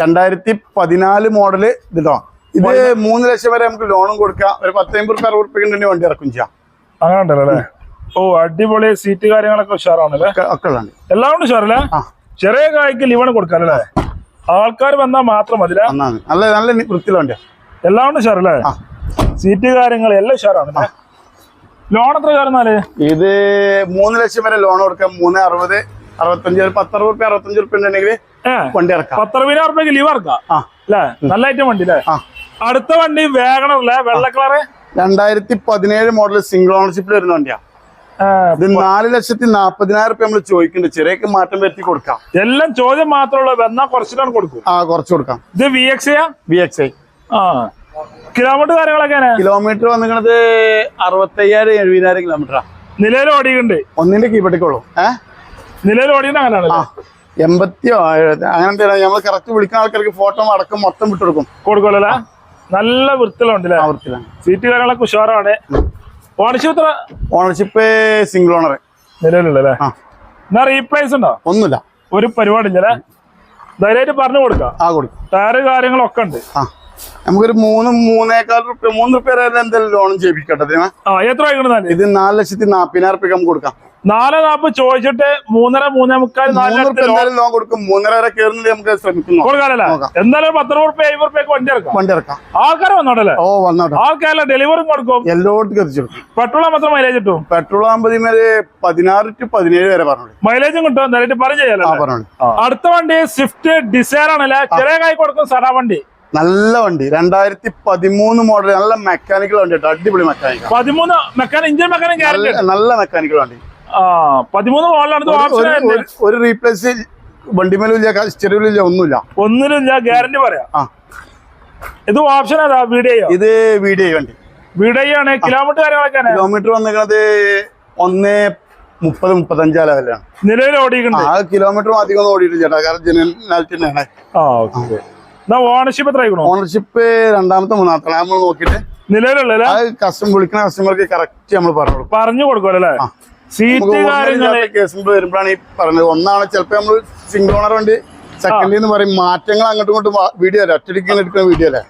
രണ്ടായിരത്തി പതിനാല് മോഡൽ ഇതോ ഇത് മൂന്ന് ലക്ഷം വരെ നമുക്ക് ലോണും കൊടുക്കാം. ഒരു പത്തമ്പത് റുപ്യ അറുപത് റുപ്യ തന്നെ വണ്ടി ഇറക്കും ചെയ്യാം. അങ്ങനെ ഉണ്ടല്ലോ അല്ലേ? ഓ അടിപൊളി സീറ്റ് കാര്യങ്ങളൊക്കെ ഉഷാറാണല്ലേ? ഒക്കെ- എല്ലാം ഉണ്ട് ഉഷാറല്ലേ? ആ. ചെറിയ കായ്ക്ക് ലിവണ് കൊടുക്കാം അല്ലേ? ആൾക്കാർ വന്നാൽ മാത്രം മതി നല്ല നല്ല വൃത്തിയിലുണ്ട് എല്ലാം ഉണ്ട് ഷാർ അല്ലേ? സീറ്റ് കാര്യങ്ങൾ എല്ലാം ഷാറാണ് ലോൺ എത്ര കയറുന്നാൽ ഇത് മൂന്ന് ലക്ഷം വരെ ലോൺ കൊടുക്കാം. മൂന്ന് അറുപത് അറുപത്തഞ്ച് ഒരു പത്തറുപത് റുപ്യ അറുപത്തഞ്ച് റുപ്യ ഉണ്ടെങ്കിൽ വണ്ടി ഇറക്കാം. പത്തറുപതിനായിരം റുപ്യക്ക് ലീവ് ഇറക്കാം. അല്ലേ? നല്ല ഐറ്റം വണ്ടി അല്ലേ? അടുത്ത വണ്ടി വേഗണല്ലേ വെള്ള കളറ് രണ്ടായിരത്തി പതിനേഴ് മോഡൽ സിംഗിൾ ഓണർഷിപ്പിൽ വരുന്ന വണ്ടിയാണ് ഇത് നാല് ലക്ഷത്തി നാപ്പതിനായിരം റുപ്യ നമ്മൾ ചോദിക്കുന്നുണ്ട് ചെറിയ മാറ്റം വരുത്തി കൊടുക്കാം. എല്ലാം ചോദ്യം മാത്രമുള്ള. എന്നാ കുറച്ചിട്ടാണ് കൊടുക്കും. ആ കുറച്ച് കൊടുക്കാം. ഇത് V X V X I. ആ. കിലോമീറ്റർ കാര്യങ്ങളൊക്കെ കിലോമീറ്റർ വന്നിരിക്കുന്നത് അറുപത്തയ്യായിരം എഴുപതിനായിരം കിലോമീറ്ററാ. നിലയിൽ ഓടിയുണ്ട് ഒന്നിന്റെ കീപ്പെട്ടിക്കോളൂ ഏഹ് നിലയിൽ ഓടിയുണ്ട് അങ്ങനെയാണ് ആ. എൺപത്തിയോ അങ്ങനെ അങ്ങനത്തെ നമ്മൾ കറക്റ്റ് വിളിക്കുന്ന ആൾക്കാർക്ക് ഫോട്ടോ അടക്കം മൊത്തം വിട്ടുകൊടുക്കും. കൊടുക്കുമല്ലേ നല്ല വൃത്തിലുണ്ടല്ലേ വൃത്തിലാണ് സീറ്റ് കാര്യങ്ങളൊക്കെ ഉഷാറാണ്. ഓണർഷിപ്പ് എത്ര? ഓണർഷിപ്പ് സിംഗിൾ ഓണർ നിലവിലുള്ളല്ലേ എന്നാ റീപ്ലേസ് ഉണ്ടോ? ഒന്നുമില്ല. ഒരു പരിപാടി ഇല്ലല്ലേ ധൈര്യമായിട്ട് പറഞ്ഞു കൊടുക്കാം. ആ കൊടുക്കും. ടയറ് കാര്യങ്ങളൊക്കെ ഉണ്ട്. ആ. നമുക്കൊരു മൂന്ന് മൂന്നേക്കാൾ റുപ്യ മൂന്ന് റുപ്യ എന്തെങ്കിലും ലോണും ചെയ്യിപ്പിക്കട്ടെ. ആ എത്ര ഇത് നാല് ലക്ഷത്തി നാപ്പതിനായിരം റുപ്യ നമുക്ക് കൊടുക്കാം. നാല് നാപ്പ് ചോദിച്ചിട്ട് മൂന്നര മൂന്നേ മുക്കാൽ റുപ്യ ലോൺ കൊടുക്കും. മൂന്നര വരെ കയറുന്നത് നമുക്ക് ശ്രമിക്കുന്നു. കൊടുക്കാനല്ലേ. എന്തായാലും പത്ത് റുപ്യ അയ്യൂറ് റുപ്യക്ക് വണ്ടി ഇറക്കാം വണ്ടി ഇറക്കാം ആൾക്കാർ വന്നോട്ടല്ലേ? ഓ വന്നോട്ടെ. ആൾക്കാരല്ല ഡെലിവറി കൊടുക്കും. എല്ലായിടത്തും എത്തിച്ചു പെട്രോൾ മാത്രം മൈലേജ് കിട്ടും? പെട്രോൾ ആകുമ്പോൾ ഇതിന്മേൽ പതിനാറ് ടു പതിനേഴ് വരെ പറഞ്ഞു മൈലേജും കിട്ടും. എന്തായാലും പറഞ്ഞു ചെയ്യാലോ പറഞ്ഞോളൂ. അടുത്ത വണ്ടി സ്വിഫ്റ്റ് ഡിസൈർ ആണല്ലേ? ചെറിയ കൈ കൊടുക്കും സടാ വണ്ടി. നല്ല വണ്ടി. രണ്ടായിരത്തി പതിമൂന്ന് മോഡൽ നല്ല മെക്കാനിക്കൽ വണ്ടി കേട്ടോ. അടിപൊളി മെക്കാനിക്കൽ പതിമൂന്ന് മെക്കാനിക് ഇഞ്ചിൻ മെക്കാനിക് നല്ല മെക്കാനിക്കൽ വണ്ടി. പതിമൂന്ന് മോളിലാണ് ഇത് ഒരു- റീപ്ലേസ് വണ്ടിമേലും ഇല്ല ഒന്നുമില്ല. ഒന്നിനും ഗ്യാരണ്ടി പറയാം. ഇത് ഓപ്ഷൻ അതാ വീഡിയോ ഇത് വീഡിയോ വണ്ടി. വീഡിയോ ആണ് കിലോമീറ്റർ കാര്യങ്ങളൊക്കെ കിലോമീറ്റർ വന്നിരിക്കുന്നത് ഒന്ന് മുപ്പത് മുപ്പത്തഞ്ചാ ലെവലാണ് നിലവിൽ ഓടിയിട്ടുണ്ട്. ആ കിലോമീറ്റർ അധികം ഓടിയിട്ടില്ല ചേട്ടാ. കാരണം ആ എന്നാ ഓണർഷിപ്പ് എത്ര ഓണർഷിപ്പ് രണ്ടാമത്തെ മൂന്നാമത്തെ. നമ്മൾ നോക്കിയിട്ട്. നിലവിലുള്ള കസ്റ്റമർ വിളിക്കുന്ന കസ്റ്റമർക്ക് കറക്റ്റ് നമ്മൾ പറഞ്ഞു പറഞ്ഞു കൊടുക്കുമല്ലേ ആ. സീറ്റ് കാര്യങ്ങൾ കേസുകൾ വരുമ്പോഴാണ് ഈ പറഞ്ഞത്. ഒന്നാണ് ചിലപ്പോ നമ്മൾ സിംഗിൾ ഓണർ വണ്ടി സെക്കൻഡ് എന്ന് പറയും മാറ്റങ്ങൾ അങ്ങോട്ടും ഇങ്ങോട്ടും വീഡിയോ അല്ലേ? ഒറ്റടിക്ക് എടുക്കുന്ന വീഡിയോ അല്ലേ?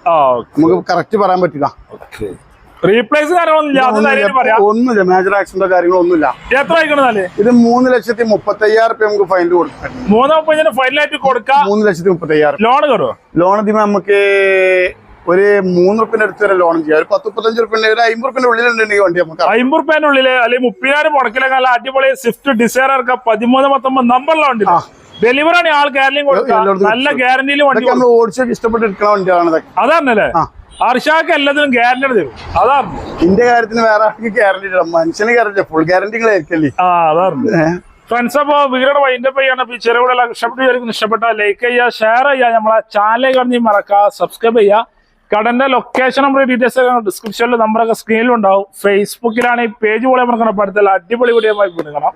നമുക്ക് കറക്റ്റ് പറയാൻ പറ്റില്ല. റീപ്ലേസ് കാര്യങ്ങളൊന്നുമില്ല. ഒന്നുമില്ല. മേജർ ആക്സിഡന്റോ കാര്യങ്ങളോ ഒന്നുമില്ല. എത്ര ഇത് മൂന്ന് ലക്ഷത്തി മുപ്പത്തി അയ്യായിരം റുപ്യ നമുക്ക് ഫൈൻ കൊടുക്കാം. മൂന്ന് മുപ്പതിന് ഫൈനലായിട്ട് കൊടുക്കാം. മൂന്ന് ലക്ഷത്തി മുപ്പത്തി അയ്യായിരം ലോൺ കയറുമോ ലോൺ ഇതിന് നമുക്ക് ഒരു മൂന്ന് റുപ്യന്റെ അടുത്ത് വരെ ലോൺ ചെയ്യാം. ഒരു പത്ത് മുപ്പത്തഞ്ച് റുപ്യന്റെ ഒരു അമ്പത് റുപ്യന്റെ ഉള്ളിലുണ്ടെങ്കിൽ വണ്ടി നമുക്ക്. അമ്പത് റുപ്യന്റെ ഉള്ളിൽ അല്ലെങ്കിൽ മുപ്പതിനായിരം മുടക്കിലൊക്കെ നല്ല അടിപൊളി സ്വിഫ്റ്റ് ഡിസൈർ ഇറക്കാം പതിമൂന്ന് പത്തൊമ്പത് നമ്പറിലെ വണ്ടി ഡെലിവറി ആണ് ആൾ കേരളം നല്ല ഗ്യാരണ്ടിയിൽ വണ്ടി നമ്മൾ ഓടിച്ചൊക്കെ ഇഷ്ടപ്പെട്ട് എടുക്കുന്ന വണ്ടിയാണ് ഇതൊക്കെ. അതാണല്ലേ. അർഷാക്ക് എല്ലാത്തിനും ഗ്യാരണ്ടി തരും. അതാണ്. ഇന്റെ കാര്യത്തിന് വേറെ ആൾക്ക് ഗ്യാരണ്ടി ഇടാം മനുഷ്യന് ഗ്യാരണ്ടി ഫുൾ ഗ്യാരണ്ടികളായിരിക്കല്ലേ ആ അതാണ്. ഫ്രണ്ട്സ് അപ്പോ വീടെ വൈൻഡപ്പ് പയ്യാണ് ഈ ചെറിയ കൂടെ ഇഷ്ടപ്പെട്ടു വിചാരിക്കുന്നു. ഇഷ്ടപ്പെട്ട ലൈക്ക് ചെയ്യുക ഷെയർ ചെയ്യുക. നമ്മളെ ചാനൽ കണ്ടി മറക്കുക സബ്സ്ക്രൈബ് ചെയ്യുക. കടന്റെ ലൊക്കേഷൻ നമ്പർ ഡീറ്റെയിൽസ് ഒക്കെ ഡിസ്ക്രിപ്ഷനിൽ നമ്പറൊക്കെ സ്ക്രീനിൽ ഉണ്ടാവും ഫേസ്ബുക്കിലാണ് ഈ പേജ് പോലെ നമുക്ക് അടുത്തുള്ള അടിപൊളി വീഡിയോ കൊടുക്കണം